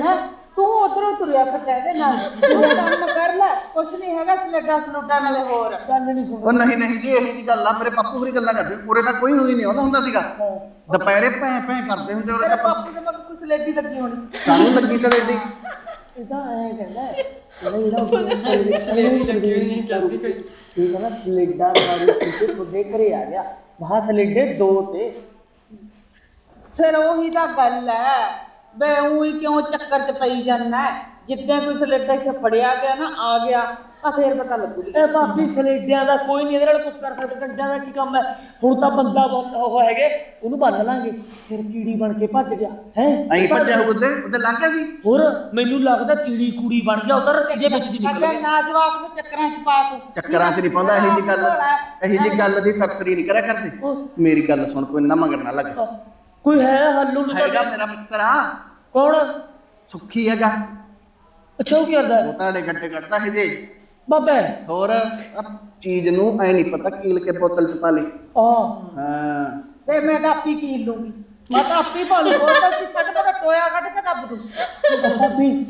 ਹੈਂ? ਤੂੰ ਉਧਰੋਂ ਤੁਰਿਆ ਫਿਰਦਾ ਇਹਦੇ ਨਾਲ। ਤੂੰ ਕੰਮ ਕਰ ਲੈ ਕੁਛ ਨਹੀਂ ਹੈਗਾ ਸਲੇਟਾ ਸਲੂਟਾ ਨਾਲੇ ਹੋਰ। ਗੱਲ ਨਹੀਂ ਸੁਣ ਉਹ ਨਹੀਂ ਨਹੀਂ ਜੀ ਇਹੀ ਜੀ ਗੱਲ ਆ ਮੇਰੇ ਬਾਪੂ ਹੋਰੀ ਗੱਲਾਂ ਕਰਦੇ ਉਰੇ ਤਾਂ ਕੋਈ ਹੋਈ ਨਹੀਂ ਆਉਂਦਾ ਹੁੰਦਾ ਸੀਗਾ। ਦੁਪਹਿਰੇ ਭੈਂ ਭੈਂ ਕਰਦੇ ਹੁੰਦੇ ਉਰੇ ਤੇਰੇ ਤਾਂ। ਬਾਪੂ ਦੇ ਮਗਰ ਕੁਛ ਸਲੇਟੀ ਲੱਗੀ ਹੋਣੀ। ਸਾਨੂੰ ਲੱਗੀ ਸਰ ਏਡੀ ਇਹਦਾ ਐ ਕਹਿੰਦਾ ਜਿਹੜਾ ਸਲੇਡੀ ਲੱਗੀ ਹੋਈ ਨਹੀਂ ਕਰਦੀ ਕੋਈ। ਇਹ ਕਹਿੰਦਾ ਸਲੇਡਾ ਮਾਰੀ ਕਿਤੇ ਤੁਹਾਡੇ ਘਰੇ ਆ ਗਿਆ। ਮਹਾ ਸਲੇਡੇ ਦੋ ਤੇ। ਫਿਰ ਉਹੀ ਤਾਂ ਗੱਲ ਹੈ। ਬੇ ਉਹੀ ਕਿਉਂ ਚੱਕਰ ਚ ਪਈ ਜਾਂਦਾ ਜਿੱਦਾਂ ਕੋਈ ਸਲੇਟਾ ਇੱਥੇ ਫੜਿਆ ਗਿਆ ਨਾ ਆ ਗਿਆ ਤਾਂ ਫੇਰ ਪਤਾ ਲੱਗੂਗੀ। ਇਹ ਬਾਪੀ ਸਲੇਡਿਆਂ ਦਾ ਕੋਈ ਨਹੀਂ ਇਹਦੇ ਨਾਲ ਕੁਝ ਕਰ ਸਕਦਾ ਡੰਡਿਆਂ ਦਾ ਕੀ ਕੰਮ ਹੈ? ਹੁਣ ਤਾਂ ਬੰਦਾ ਬੰਦ ਉਹ ਹੈਗੇ ਉਹਨੂੰ ਬੰਨ ਲਾਂਗੇ। ਫਿਰ ਕੀੜੀ ਬਣ ਕੇ ਭੱਜ ਗਿਆ। ਹੈ? ਐਂ ਭੱਜਿਆ ਹੋ ਉਹਦੇ ਉਹਦੇ ਲੱਗ ਗਿਆ ਸੀ? ਹੋਰ ਮੈਨੂੰ ਲੱਗਦਾ ਕੀੜੀ ਕੂੜੀ ਬਣ ਗਿਆ ਉਧਰ ਰੱਜੇ ਵਿੱਚ ਦੀ ਨਿਕਲ ਅੱਗੇ ਗਿਆ ਨਾ ਜਵਾਕ ਨੂੰ ਚੱਕਰਾਂ ਚ ਪਾ ਤੂੰ। ਚੱਕਰਾਂ 'ਚ ਨਹੀਂ ਪਾਉਂਦਾ ਇਹੀ ਜੀ ਗੱਲ ਇਹੀ ਜੀ ਗੱਲ ਦੀ ਸਰਸਰੀ ਨਹੀਂ ਕਰਿਆ ਕਰਦੇ। ਮੇਰੀ ਗੱਲ ਸੁਣ ਕੋਈ ਨਾ ਮਗਰ ਨਾ ਲੱਗ। ਕੋਈ ਹੈ ਹੱਲੂ ਨੂੰ ਹੈਗਾ ਮੇਰਾ ਮਿੱਤਰ ਆ ਕੌਣ? ਸੁੱਖੀ ਹੈਗਾ। ਅੱਛਾ ਉਹ ਕੀ ਕਰਦਾ? ਹੈ? ਉਹ ਤੁਹਾਡੇ ਗੱਡੇ ਕੱਢਦਾ ਹੈ ਜੇ। ਬਾਬਾ ਹੋਰ ਆਹ ਚੀਜ਼ ਨੂੰ ਐ ਨਹੀਂ ਪਤਾ ਕੀਲ ਕੇ ਬੋਤਲ 'ਚ ਪਾ ਲਈ। ਆ। ਹਾਂ। ਤੇ ਮੈਂ ਤਾਂ ਆਪੀ ਕੀਲ ਲੂੰਗੀ। ਮੈਂ ਤਾਂ ਆਪੀ ਭਾਲੂ ਬੋਤਲ ਚ ਛੱਡ ਮੈਂ ਟੋਇਆ ਕੱਢ ਕੇ ਦੱਬ ਦੂੰ। ਬਾਬੀ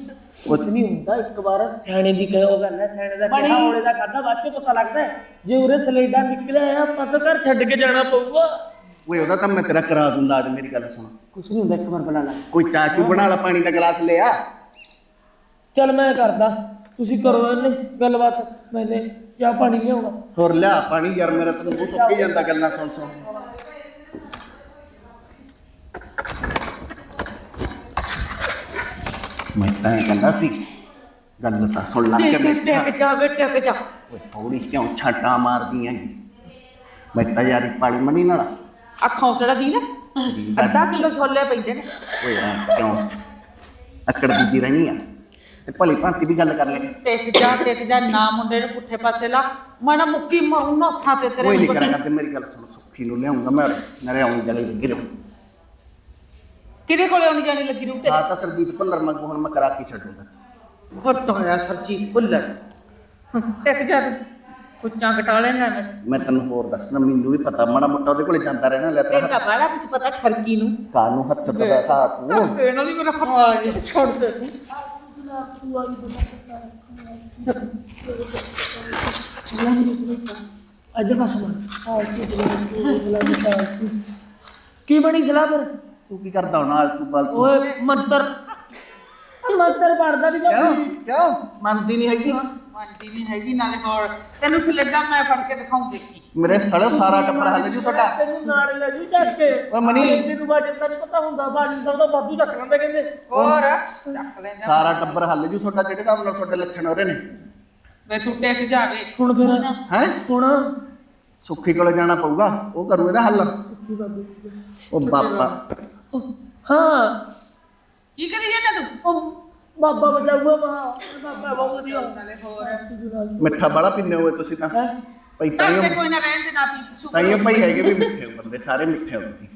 ਕੁਝ ਨਹੀਂ ਹੁੰਦਾ ਇੱਕ ਵਾਰ। ਸਿਆਣੇ ਦੀ ਕਹੇ ਗੱਲ ਹੈ ਸਿਆਣੇ ਦਾ ਕਿਹਾ ਔਲੇ ਦਾ ਖਾਦਾ ਬਾਅਦ ਚ ਪਤਾ ਲੱਗਦਾ ਹੈ। ਜੇ ਉਰੇ ਸਲੇਡਾ ਨਿਕਲਿਆ ਆ ਪਤਾ ਘਰ ਛੱਡ ਕੇ ਜਾਣਾ ਪਊਗਾ। ਓਏ ਉਹਦਾ ਤਾਂ ਮੈਂ ਤੇਰਾ ਕਰਾ ਦੂੰਦਾ ਅੱਜ ਮੇਰੀ ਗੱਲ ਸੁਣ। ਕੁਝ ਨਹੀਂ ਹੁੰਦਾ ਇੱਕ ਵਾਰ ਬਣਾ ਲੈ। ਕੋਈ ਚਾਚੂ ਬਣਾ ਲਾ ਪਾਣੀ ਦਾ ਗਲਾਸ ਲਿਆ। ਚੱਲ ਮੈਂ ਕਰਦਾ। ਤੁਸੀਂ ਕਰੋ ਇਹਨੇ ਗੱਲਬਾਤ ਮੈਨੇ ਚਾਹ ਪਾਣੀ ਲਿਆਉਣਾ ਹੋਰ ਲਿਆ ਪਾਣੀ ਯਾਰ ਮੇਰਾ ਤੈਨੂੰ ਮੂੰਹ ਸੁੱਕੀ ਜਾਂਦਾ ਗੱਲਾਂ ਸੁਣ ਸੁਣ। ਮੈਂ ਤਾਂ ਇਹ ਕਹਿੰਦਾ ਸੀ ਗੱਲ ਤਾਂ ਸੁਣ ਲੱਗ ਕੇ ਬੈਠਾ। ਟਿਕ ਜਾ ਟਿਕ ਜਾ। ਓਏ ਥੋੜੀ ਕਿਉਂ ਛਾਟਾਂ ਮਾਰਦੀਆਂ? ਮੈਂ ਤਾਂ ਯਾਰ ਪਾਣੀ ਮਣੀ ਨਾਲ ਅੱਖਾਂ ਸੜਾ ਦੀ ਨਾ ਅੱਧਾ ਕਿਲੋ ਛੋਲੇ ਪੈਂਦੇ ਨੇ। ਓਏ ਐਂ ਕਿਉਂ? ਅਕੜ ਦੀ ਰਹੀ ਆ। ਤੇ ਭਲੀ ਭਾਂਤੀ ਵੀ ਗੱਲ ਕਰ ਲੈ। ਟਿਕ ਜਾ ਟਿਕ ਜਾ ਨਾ ਮੁੰਡੇ ਨੂੰ ਪੁੱਠੇ ਪਾਸੇ ਲਾ। ਮੈਂ ਨਾ ਮੁੱਕੀ ਮਾਰੂ ਨਾ ਸਾਂ ਤੇ ਕੋਈ ਨਹੀਂ ਤੇਰੇ ਕਰਿਆ ਕਰਦੇ ਮੇਰੀ ਗੱਲ ਸੁਣ ਸੁੱਖੀ ਨੂੰ ਲਿਆਉਂਗਾ ਮੈਂ ਨਰੇ ਆਉਂ ਜਲੇ ਲੱਗੀ ਰਹੂੰ ਕਿਹਦੇ ਕੋਲੇ ਆਉਣੀ ਜਾਣੀ ਲੱਗੀ ਰੂ ਤੇ? ਆ ਤਾਂ ਸਰਦੀਪ ਭੁੱਲਰ ਮੰਗੂ ਹੁਣ ਮੈਂ ਕਰਾ ਕੇ ਛੱਡੂੰਗਾ ਵਰਤ ਹੋਇਆ ਸਰਜੀ ਭੁੱਲਰ। ਟਿਕ ਜਾ। ਕੁੱਚਾਂ ਕਟਾ ਲੈਣਾ ਮੈਂ। ਮੈਂ ਤੈਨੂੰ ਹੋਰ ਦੱਸਣਾ ਮੈਨੂੰ ਵੀ ਪਤਾ ਮਾੜਾ ਮੋਟਾ ਉਹਦੇ ਕੋਲੇ ਜਾਂਦਾ ਰਹਿਣਾ ਲੈ ਤੇ ਤੇਰਾ ਤਾਂ ਬਾਲਾ ਕੁਝ ਪਤਾ ਠਰਕੀ ਨੂੰ। ਕਾਂ ਨੂੰ ਹੱਥ ਪਤਾ ਖਾ ਤੂੰ। ਇਹਨਾਂ ਦੀ ਮੇਰਾ ਹੱਥ ਛੱਡ ਦੇ। ਅੱਜ ਬਸ ਕੀ ਬਣੀ ਸਲਾਹ ਫਿਰ? ਤੂੰ ਕੀ ਕਰਦਾ ਹੁਣ ਆਲਤੂ ਬਾਲਤੂ ਓਏ ਮੰਤਰ। ਮੰਤਰ ਪੜਦਾ ਨਹੀਂ ਕਿਉਂ? ਕਿਉਂ? ਮੰਨਦੀ ਨਹੀਂ ਹੈਗੀ ਮੰਨਦੀ ਨਹੀਂ ਹੈਗੀ ਨਾਲੇ ਹੋਰ। ਤੈਨੂੰ ਸਿਲੇਗਾ ਮੈਂ ਫੜ ਕੇ ਦਿਖਾਉਂ ਦੇਖੀ? ਮੇਰੇ ਸੜੇ ਸਾਰਾ ਟੱਬਰ ਹੱਲ ਜੂ ਤੁਹਾਡਾ। ਤੈਨੂੰ ਨਾਲ ਲੈ ਜੂ ਚੱਕ ਕੇ। ਓਏ ਮਨੀ। ਤੈਨੂੰ ਬਾਜਨ ਦਾ ਨਹੀਂ ਪਤਾ ਹੁੰਦਾ ਬਾਜਨ ਦਾ ਬਾਦੂ ਚੱਕ ਲੈਂਦੇ ਕਹਿੰਦੇ। ਹੋਰ ਚੱਕ ਲੈਂਦਾ। ਸਾਰਾ ਟੱਬਰ ਹੱਲ ਜੂ ਤੁਹਾਡਾ ਜਿਹੜੇ ਹਿਸਾਬ ਨਾਲ ਤੁਹਾਡੇ ਲੱਛਣ ਹੋ ਰਹੇ ਨੇ। ਵੇ ਤੂੰ ਟਿਕ ਜਾਵੇ ਹੁਣ ਫਿਰ ਹੈ? ਹੁਣ? ਸੁੱਖੀ ਕੋਲੇ ਜਾਣਾ ਪਊਗਾ। ਉਹ ਕਰੂ ਇਹਦਾ ਹੱਲ। ਉਹ ਬਾਪਾ ਹਾਂ। ਕੀ ਕਰੀ ਜਾਂਦਾ ਤੂੰ? ਬਾਬਾ ਬਚਾਊਗਾ ਮਾ ਬਾਬਾ ਬਹੁਤ ਵਧੀਆ ਨਾਲੇ ਹੋਰ। ਮਿੱਠਾ ਬੜਾ ਪੀਂਦੇ ਹੋਏ ਤੁਸੀਂ ਤਾਂ। ਹੈ? ਭਾਈ ਤਾਂ ਕੋਈ ਨਾ ਰਹਿਣ ਦੇ ਨਾ ਪੀ ਸੁ ਤਾਈਓ ਭਾਈ ਹੈਗੇ ਵੀ ਮਿੱਠੇ ਬੰਦੇ ਸਾਰੇ ਮਿੱਠੇ ਹੋ ਤੁਸੀਂ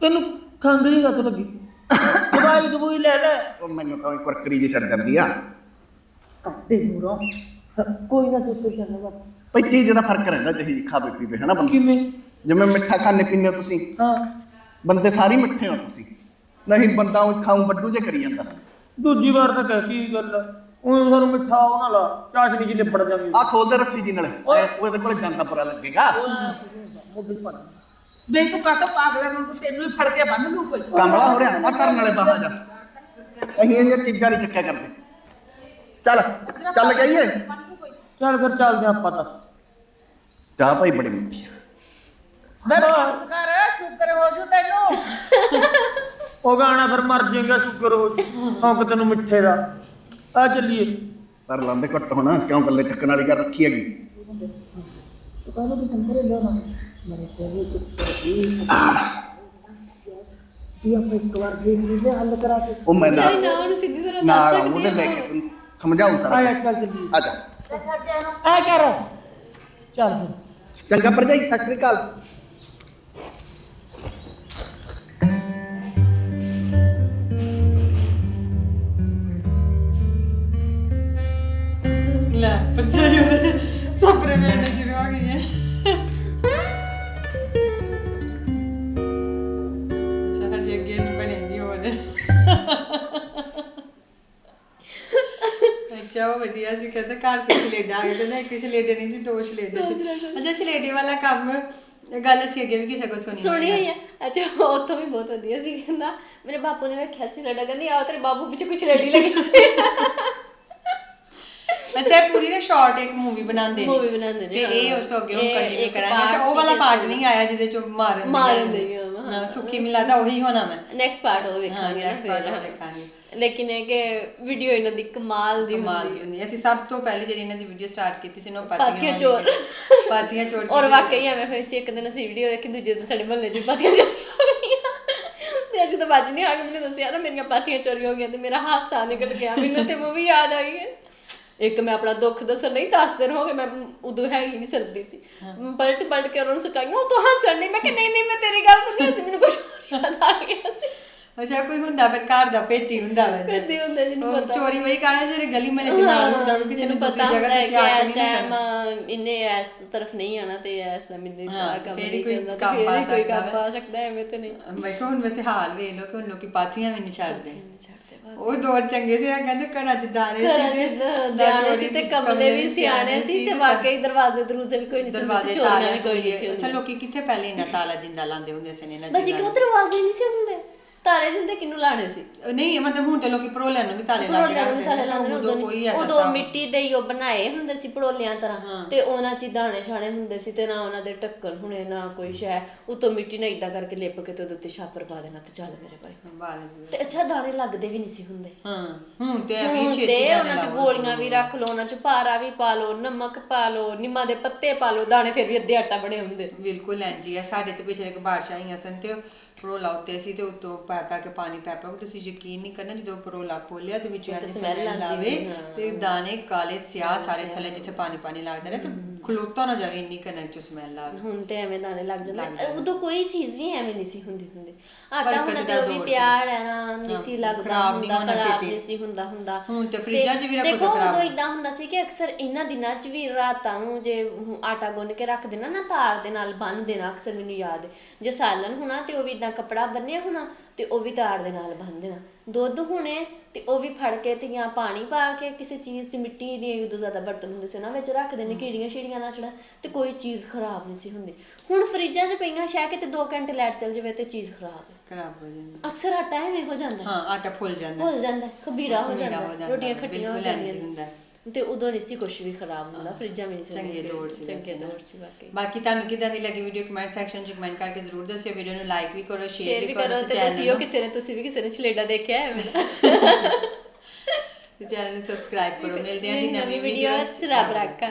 ਤੈਨੂੰ ਖੰਗ ਨਹੀਂ ਕੱਤ ਲੱਗੀ। ਦਵਾਈ ਦਵਾਈ ਲੈ ਲੈ। ਉਹ ਮੈਨੂੰ ਤਾਂ ਕੁਰਕਰੀ ਜੀ ਛੱਡ ਜਾਂਦੀ ਆ। ਕੱਟੇ ਮੂਰੋਂ। ਕੋਈ ਨਾ ਸੁੱਤੇ ਚੱਲਣਾ ਬਾਬਾ ਭਾਈ ਚੀਜ਼ ਦਾ ਫ਼ਰਕ ਰਹਿੰਦਾ ਜਿਹੀ ਖਾਵੇ ਪੀਵੇ ਹੈ ਨਾ ਬੰਦੇ? ਕਿਵੇਂ? ਜਿਵੇਂ ਮਿੱਠਾ ਖਾਣੇ ਪੀਣੇ ਹੋ ਤੁਸੀਂ। ਹਾਂ। ਬੰਦੇ ਸਾਰੇ ਮਿੱਠੇ ਹੋ ਤੁਸੀਂ। ਨਹੀਂ ਬੰਦਾ ਉਹ ਖਾਉ ਵੱਡੂ ਜੇ ਕਰੀ ਜਾਂਦਾ। ਦੂਜੀ ਵਾਰ ਤਾਂ ਕਹਿ ਕੀ ਗੱਲ ਉਹ ਸਾਨੂੰ ਮਿੱਠਾ ਉਹ ਨਾ ਲਾ ਚਾਸ਼ਨੀ ਜੀ ਲਿਪੜ ਜਾਂਦੀ ਆ। ਖੋਲਦੇ ਰੱਸੀ ਜੀ ਨਾਲ। ਐ ਉਹਦੇ ਕੋਲ ਜਾਂਦਾ ਪਰਾ ਲੱਗੇਗਾ। ਵੇ ਤੂੰ ਕਾਤੋਂ ਪਾਗਲਾਂ ਨੂੰ ਤੈਨੂੰ ਹੀ ਫੜ ਕੇ ਬੰਨ ਲੂ ਕੋਈ। ਕਮਲਾ ਹੋ ਰਿਹਾ। ਆ ਕਰਨ ਵਾਲੇ ਬਾਹਰ ਜਾ। ਅਸੀਂ ਇਹ ਚੀਜ਼ਾਂ ਨਹੀਂ ਚੱਕਿਆ ਕਰਦੇ। ਚੱਲ ਚੱਲ ਗਈਏ। ਚੱਲ ਫਿਰ ਚੱਲਦੇ ਆਪਾਂ ਤਾਂ। ਚਾਹ ਭਾਈ ਬੜੀ ਮਿੱਠੀ ਆ। ਮੈਂ ਬਸ ਕਰ ਸ਼ੁਕਰ ਹੋ ਜੂ ਤੈਨੂੰ। <laughs> ਉਹ ਗਾਣਾ ਫਿਰ ਮਰ ਜਾਏਗਾ ਸ਼ੁਕਰ ਹੋ ਸ਼ੌਂਕ ਤੈਨੂੰ ਮਿੱਠੇ ਦਾ। ਆ ਚੱਲੀਏ। ਪਰ ਲੰਦੇ ਘੱਟ ਹੋਣਾ ਕਿਉਂ ਗੱਲੇ ਚੱਕਣ ਵਾਲੀ ਗੱਲ ਰੱਖੀ ਹੈਗੀ? ਉਹ ਮੈਂ ਚਾਹੇ ਨਾਲ ਨਾ ਉਹਨੂੰ ਸਿੱਧੀ ਤਰ੍ਹਾਂ ਨਾਲ ਦੱਸ ਉਹਦੇ ਸਕਦੇ ਲੈ ਆ। ਕੇ ਤੁਹਾਨੂੰ ਸਮਝਾਉਂ ਸਾਰਾ ਚੱਲ ਚੱਲੀਏ। ਆ ਜਾ। ਐ ਕਰ। ਚੱਲ। ਫਿਰ ਚੰਗਾ ਭਰਜਾਈ ਸਤਿ ਸ੍ਰੀ ਅਕਾਲ। ਉਹ ਵਧੀਆ ਸੀ ਕਹਿੰਦਾ ਘਰ ਕੁਛ ਲੇਡਾ ਆ ਗਿਆ ਕਹਿੰਦਾ ਇੱਕ ਛਲੇਡੇ ਨਹੀਂ ਸੀ ਦੋ ਛਲੇਡੇ ਸੀ। ਅੱਛਾ ਛਲੇਡੇ ਵਾਲਾ ਕੰਮ ਗੱਲ ਅਸੀਂ ਅੱਗੇ ਵੀ ਕਿਸੇ ਕੋਲ ਸੁਣੀ ਸੁਣੀ ਹੋਈ ਹੈ ਅੱਛਾ ਉੱਥੋਂ ਵੀ ਬਹੁਤ ਵਧੀਆ ਸੀ ਕਹਿੰਦਾ ਮੇਰੇ ਬਾਪੂ ਨੇ ਵੇਖਿਆ ਸੀ ਲੜਾ ਕਹਿੰਦੀ ਆ ਤੇਰੇ ਬਾਪੂ ਪਿੱਛੇ ਕੁਛ ਲੜੀ ਲੱਗੀ ਅੱਛਾ ਇਹ ਪੂਰੀ ਨਾ ਸ਼ਾਰਟ ਇੱਕ ਮੂਵੀ ਬਣਾਉਂਦੇ ਨੇ। Movie ਬਣਾਉਂਦੇ ਨੇ, ਤੇ ਇਹ। ਉਸ ਤੋਂ ਅੱਗੇ ਇਹ ਕੰਟੀਨਿਊ ਕਰਾਂਗੇ। ਅੱਛਾ ਉਹ ਵਾਲਾ ਪਾਰਟ ਵਿੱਚ- ਨਹੀਂ ਆਇਆ ਜਿਹਦੇ ਚ ਮਾਰਨ ਮਾਰਨ ਦੀ। ਹਾਂ, ਹਾਂ ਸੁੱਖੀ ਮਿਲਾਦਾ ਉਹੀ ਹੋਣਾ ਮੈਂ ਨੈਕਸਟ ਪਾਰਟ ਉਹ ਹਾਂ ਵੇਖਾਂਗੇ ਨਾ ਫਿਰ ਦੇਖਾਂਗੇ ਲੇਕਿਨ ਇਹ ਕਿ ਵੀਡੀਓ ਇਹਨਾਂ ਦੀ ਕਮਾਲ ਦੀ ਕਮਾਲ ਹੁੰਦੀ ਦੀ ਹੈ ਹੁੰਦੀ ਹੈ। ਅਸੀਂ ਸਭ ਤੋਂ ਪਹਿਲੇ ਜਿਹੜੀ ਇਹਨਾਂ ਦੀ ਵੀਡੀਓ ਸਟਾਰਟ ਕੀਤੀ ਸੀ ਨੋ ਪਾਤੀਆਂ ਚੋਰ। ਪਾਤੀਆਂ ਚੋਰ ਔਰ ਵਾਕਈ ਐਵੇਂ ਹੋਈ ਸੀ ਇੱਕ ਦਿਨ ਅਸੀਂ ਵੀਡੀਓ ਦੇਖੀ ਦੂਜੇ ਦਿਨ ਸਾਡੇ ਮਹੱਲੇ 'ਚ ਪਾਥੀਆਂ ਚੋਰੀ ਹੋ ਤੇ ਅੱਜ ਤਾਂ ਬਾਜ ਨਹੀਂ ਆ ਗਈ ਮੈਨੂੰ ਦੱਸਿਆ ਨਾ ਮੇਰੀਆਂ ਪਾਥੀਆਂ ਚੋਰੀ ਹੋ ਗਈਆਂ ਤੇ ਮੇਰਾ ਹਾਸਾ ਨਿਕਲ ਗਿਆ ਮੈਨੂੰ ਤੇ ਮੂਵੀ ਯਾਦ ਆ ਗਈ ਹੈ ਇੱਕ ਮੈਂ ਆਪਣਾ ਦੁੱਖ ਦੱਸਣ ਨਹੀਂ 10 ਦਿਨ ਹੋ ਗਏ ਮੈਂ ਉਦੋਂ ਹੈਗੀ ਵੀ ਸਰਦੀ ਸੀ। ਪਲਟ ਪਲਟ ਕੇ ਉਹਨਾਂ ਨੂੰ ਸੁਕਾਈਆਂ ਉਹ ਤਾਂ ਹੱਸਣ ਨਹੀਂ ਮੈਂ ਕਿ ਨਹੀਂ ਨਹੀਂ ਮੈਂ ਤੇਰੀ ਗੱਲ ਤੋਂ ਨਹੀਂ ਹੱਸੀ ਮੈਨੂੰ ਕੁਝ ਯਾਦ ਆ ਗਿਆ ਸੀ। ਅੱਛਾ ਕੋਈ ਹੁੰਦਾ ਫਿਰ ਘਰ ਦਾ ਪੇਤੀ ਹੁੰਦਾ ਵਾ ਪੈਦੇ ਹੁੰਦੇ ਜਿਹਨੂੰ ਪਤਾ। ਚੋਰੀ ਵਈ ਕਰਨ ਜਿਹੜੇ ਗਲੀ ਮਹੱਲੇ ਚ ਨਾਲ ਹੁੰਦਾ ਕੋਈ ਕਿਸੇ ਨੂੰ ਪਤਾ ਜਗ੍ਹਾ ਤੇ ਹੈ ਤਿਆਰ ਕਿ ਨਹੀਂ ਇੰਨੇ ਇਸ ਤਰਫ ਨਹੀਂ ਆਣਾ ਤੇ ਟਾਈਮ ਇੰਨੇ ਹਾਂ, ਆ ਕੰਮ ਹੀ ਨਹੀਂ ਕਰਨਾ ਤੇ ਕੰਮ ਫੇਰ ਆ ਹੀ ਕੋਈ ਕੰਮ। ਆ ਸਕਦਾ ਹੈ, ਐਵੇਂ ਤੇ ਨਹੀਂ। ਮੈਂ ਕਿਹਾ ਹੁਣ ਵੈਸੇ ਹਾਲ ਵੇਖ ਲੋ ਕਿ ਹੁਣ ਲੋਕੀ ਪਾਥੀਆਂ ਵੀ ਨਹੀਂ ਛੱਡਦੇ। ਉਹ ਦੌਰ ਚੰਗੇ ਸੀ ਨਾ ਕਹਿੰਦੇ ਘਰਾਂ ਚ ਦਾਣੇ ਘਰਾਂ ਸੀ ਚ ਤੇ ਦਿਆਣੇ ਸੀ ਤੇ ਕਮਲੇ ਵੀ ਸਿਆਣੇ ਸੀ ਤੇ ਵਾਕਈ ਦਰਵਾਜ਼ੇ ਦਰੂਜ਼ੇ ਵੀ ਕੋਈ ਨਹੀਂ ਸੀ ਦਰਵਾਜ਼ੇ ਚੋਰੀਆਂ ਤਾਲੇ ਵੀ ਕੋਈ ਨਹੀਂ ਸੀ ਅੱਛਾ ਹੁੰਦੀਆਂ। ਲੋਕੀ ਕਿੱਥੇ ਪਹਿਲੇ ਇੰਨਾ ਤਾਲਾ ਜਿੰਦਾ ਲਾਉਂਦੇ ਹੁੰਦੇ ਸੀ ਨੇ ਨਾ ਬਸ ਇੱਕ ਦਰਵਾਜ਼ੇ ਨਹੀਂ ਸੀ ਹੁੰਦੇ। ਤਾਲੇ ਜਿੰਦੇ ਕਿਨੂੰ ਲਾਣੇ ਸੀ ਨਹੀਂ ਮਤਲਬ ਹੁਣ ਤੇ ਲੋਕੀ ਪਰੋਲਿਆਂ ਨੂੰ ਵੀ ਤਾਲੇ ਲਾ ਕੇ ਪੜੋਲਿਆਂ ਨੂੰ ਰੱਖਦੇ ਨੇ ਤਾਂ ਲਾਉਂਦੇ ਉਦੋਂ ਕੋਈ। ਐਸਾ ਉਦੋਂ ਹਿਸਾਬ- ਮਿੱਟੀ ਦੇ ਹੀ ਉਹ ਬਣਾਏ ਹੁੰਦੇ ਸੀ ਪੜੋਲਿਆਂ ਤਰ੍ਹਾਂ ਤੇ ਉਹਨਾਂ 'ਚ ਹੀ ਦਾਣੇ ਛਾਣੇ ਹੁੰਦੇ ਸੀ ਤੇ ਨਾ ਉਹਨਾਂ ਦੇ ਢੱਕਣ ਹੁਣੇ ਨਾ ਕੋਈ ਸ਼ੈ ਉਤੋਂ ਮਿੱਟੀ ਨਾਲ ਇਦਾਂ ਕਰਕੇ ਲਿਪ ਕੇ ਤੇ ਉਹਦੇ ਉੱਤੇ ਛਾਪਰ ਪਾ ਦੇਣਾ ਤੇ ਚੱਲ ਮੇਰੇ ਭਾਈ ਦੀ। ਤੇ ਅੱਛਾ ਦਾਣੇ ਲੱਗਦੇ ਵੀ ਨਹੀਂ ਸੀ ਹੁੰਦੇ ਹਾਂ ਹੁਣ ਤੇ ਐਵੇਂ ਹੁਣ ਛੇਤੀ ਤੇ ਦਾਣੇ ਉਹਨਾਂ 'ਚ ਲਾਓ। ਗੋਲੀਆਂ ਵੀ ਰੱਖ ਲਓ ਉਹਨਾਂ 'ਚ ਪਾਰਾ ਵੀ ਪਾ ਲਓ ਨਮਕ ਪਾ ਲਓ ਨਿੰਮਾਂ ਦੇ ਪੱਤੇ ਪਾ ਲਓ ਦਾਣੇ ਫਿਰ ਵੀ ਅੱਧੇ ਆਟਾ ਬਣੇ ਹੁੰਦੇ ਬਿਲਕੁਲ ਇੰਜੀ ਆ ਸਾਡੇ ਤੇ ਪਿਛਲੇ ਇੱਕ ਬਾਰਿਸ਼ਾਂ ਆਈਆਂ ਸਨ ਤੇ ਪਰੋਲਾ ਉੱਤੇ ਸੀ ਤੇ ਉੱਤੋਂ ਪੈ ਪੈ ਕੇ ਪਾਣੀ ਪੈ ਪੈ ਤੁਸੀਂ ਯਕੀਨ ਨਹੀਂ ਕਰਨਾ ਜਦੋਂ ਪਰੋਲਾ ਖੋਲਿਆ ਤੇ ਵਿੱਚੋਂ ਐਸੀ ਸਮੈਲ ਆਵੇ। ਤੇ ਦਾਣੇ ਕਾਲੇ ਸਿਆਹ ਸਾਰੇ ਥੱਲੇ ਜਿੱਥੇ ਪਾਣੀ ਪਾਣੀ ਲੱਗਦਾ ਨੇ ਤੇ ਖਲੋਤਾ ਨਾ ਜਾਵੇ ਇੰਨੀ ਕਨੈਕਟ ਚ ਸਮੈਲ ਆਵੇ ਹੁਣ ਤੇ ਐਵੇਂ ਦਾਣੇ ਲੱਗ ਜਾਂਦੇ। ਉਦੋਂ ਕੋਈ ਚੀਜ਼ ਵੀ ਐਵੇਂ ਨਹੀਂ ਸੀ ਹੁੰਦੀ ਹੁੰਦੀ ਆਟਾ ਹੁਣ ਤੇ ਉਹ ਵੀ। ਪਿਆਰ ਹੈ ਨਾ ਨਹੀਂ ਸੀ ਲੱਗਦਾ ਹੁੰਦਾ ਖਰਾਬ। ਨਹੀਂ ਸੀ ਹੁੰਦਾ ਹੁੰਦਾ ਹੁਣ ਤੇ ਫਰਿੱਜਾਂ 'ਚ ਵੀ ਰੱਖੋ ਦੇਖੋ ਤਾਂ ਖਰਾਬ ਉਦੋਂ ਇਦਾਂ ਹੁੰਦਾ ਸੀ ਕਿ ਅਕਸਰ ਇਹਨਾਂ ਦਿਨਾਂ 'ਚ ਵੀ ਰਾਤਾਂ ਨੂੰ ਜੇ ਆਟਾ ਗੁੰਨ ਕੇ ਰੱਖ ਦੇਣਾ ਨਾ ਤਾਰ ਦੇ ਨਾਲ ਬੰਨ ਦੇਣਾ ਅਕਸਰ ਮੈਨੂੰ ਯਾਦ ਹੈ ਜੇ ਸਾਲਨ ਹੋਣਾ ਤੇ ਉਹ ਵੀ ਇਦਾਂ ਕੱਪੜਾ ਬੰਨਿਆ ਹੋਣਾ ਤੇ ਉਹ ਵੀ ਤਾਰ ਦੇ ਨਾਲ ਬੰਨ ਦੇਣਾ। ਦੁੱਧ ਹੋਣੇ ਤੇ ਉਹ ਵੀ ਫੜ ਕੇ ਤੇ ਜਾਂ ਪਾਣੀ ਪਾ ਕੇ ਕਿਸੇ ਚੀਜ਼ 'ਚ ਮਿੱਟੀ ਦੀਆਂ ਉਦੋਂ ਜ਼ਿਆਦਾ ਬਰਤਨ ਹੁੰਦੇ ਸੀ ਉਹਨਾਂ ਵਿੱਚ ਰੱਖ ਦੇਣੇ ਕੀੜੀਆਂ ਛੀੜੀਆਂ ਨਾ ਛੜਾ ਤੇ ਕੋਈ ਚੀਜ਼ ਖਰਾਬ ਨਹੀਂ ਸੀ ਹੁੰਦੀ। ਹੁਣ ਫਰਿੱਜਾਂ 'ਚ ਪਈਆਂ ਸ਼ਾਇਦ ਕਿਤੇ 2 ਘੰਟੇ ਲਾਈਟ ਚੱਲ ਜਾਵੇ ਤੇ ਚੀਜ਼ ਖਰਾਬ ਹੈ। ਖਰਾਬ ਹੋ ਜਾਂਦਾ। ਅਕਸਰ ਆਟਾ ਐਵੇਂ ਹੋ ਜਾਂਦਾ। ਹੈ। ਆਟਾ ਫੁੱਲ ਜਾਂਦਾ। ਭੁੱਲ ਜਾਂਦਾ ਖਬੀਰਾ ਹੋ ਜਾਂਦਾ ਰੋਟੀਆਂ ਖੱਟੀਆਂ ਹੋ ਜਾਂਦੀਆਂ। ਤੇ ਉਦੋਂ ਨਹੀਂ ਸੀ ਕੁਝ ਵੀ ਖਰਾਬ ਹੁੰਦਾ ਫਰਿੱਜਾਂ ਵੀ ਨਹੀਂ ਸੀ ਚੰਗੇ। ਦੌਰ ਸੀ ਚੰਗੇ। ਦੌਰ ਸੀ ਵਾਕਈ ਬਾਕੀ ਤੁਹਾਨੂੰ ਕਿਦਾਂ ਦੀ ਲੱਗੀ ਵੀਡੀਓ ਕਮੈਂਟ ਸੈਕਸ਼ਨ 'ਚ ਕਮੈਂਟ ਕਰਕੇ ਜ਼ਰੂਰ ਦੱਸਿਓ ਵੀਡੀਓ ਨੂੰ ਲਾਈਕ ਵੀ ਕਰੋ ਸ਼ੇਅਰ ਵੀ ਕਰੋ ਤੇ ਦੱਸਿਓ ਕਿਸੇ ਨੇ ਤੁਸੀਂ ਵੀ ਕਿਸੇ ਨੇ ਛਲੇਡਾ ਦੇਖਿਆ ਹੈ <laughs> ਤੇ ਚੈਨਲ ਨੂੰ ਸਬਸਕ੍ਰਾਈਬ ਕਰੋ ਮਿਲਦੇ ਹਾਂ ਜੀ ਨਵੀਂ ਵੀਡੀਓ ਚ ਰੱਬ ਰੱਖਾ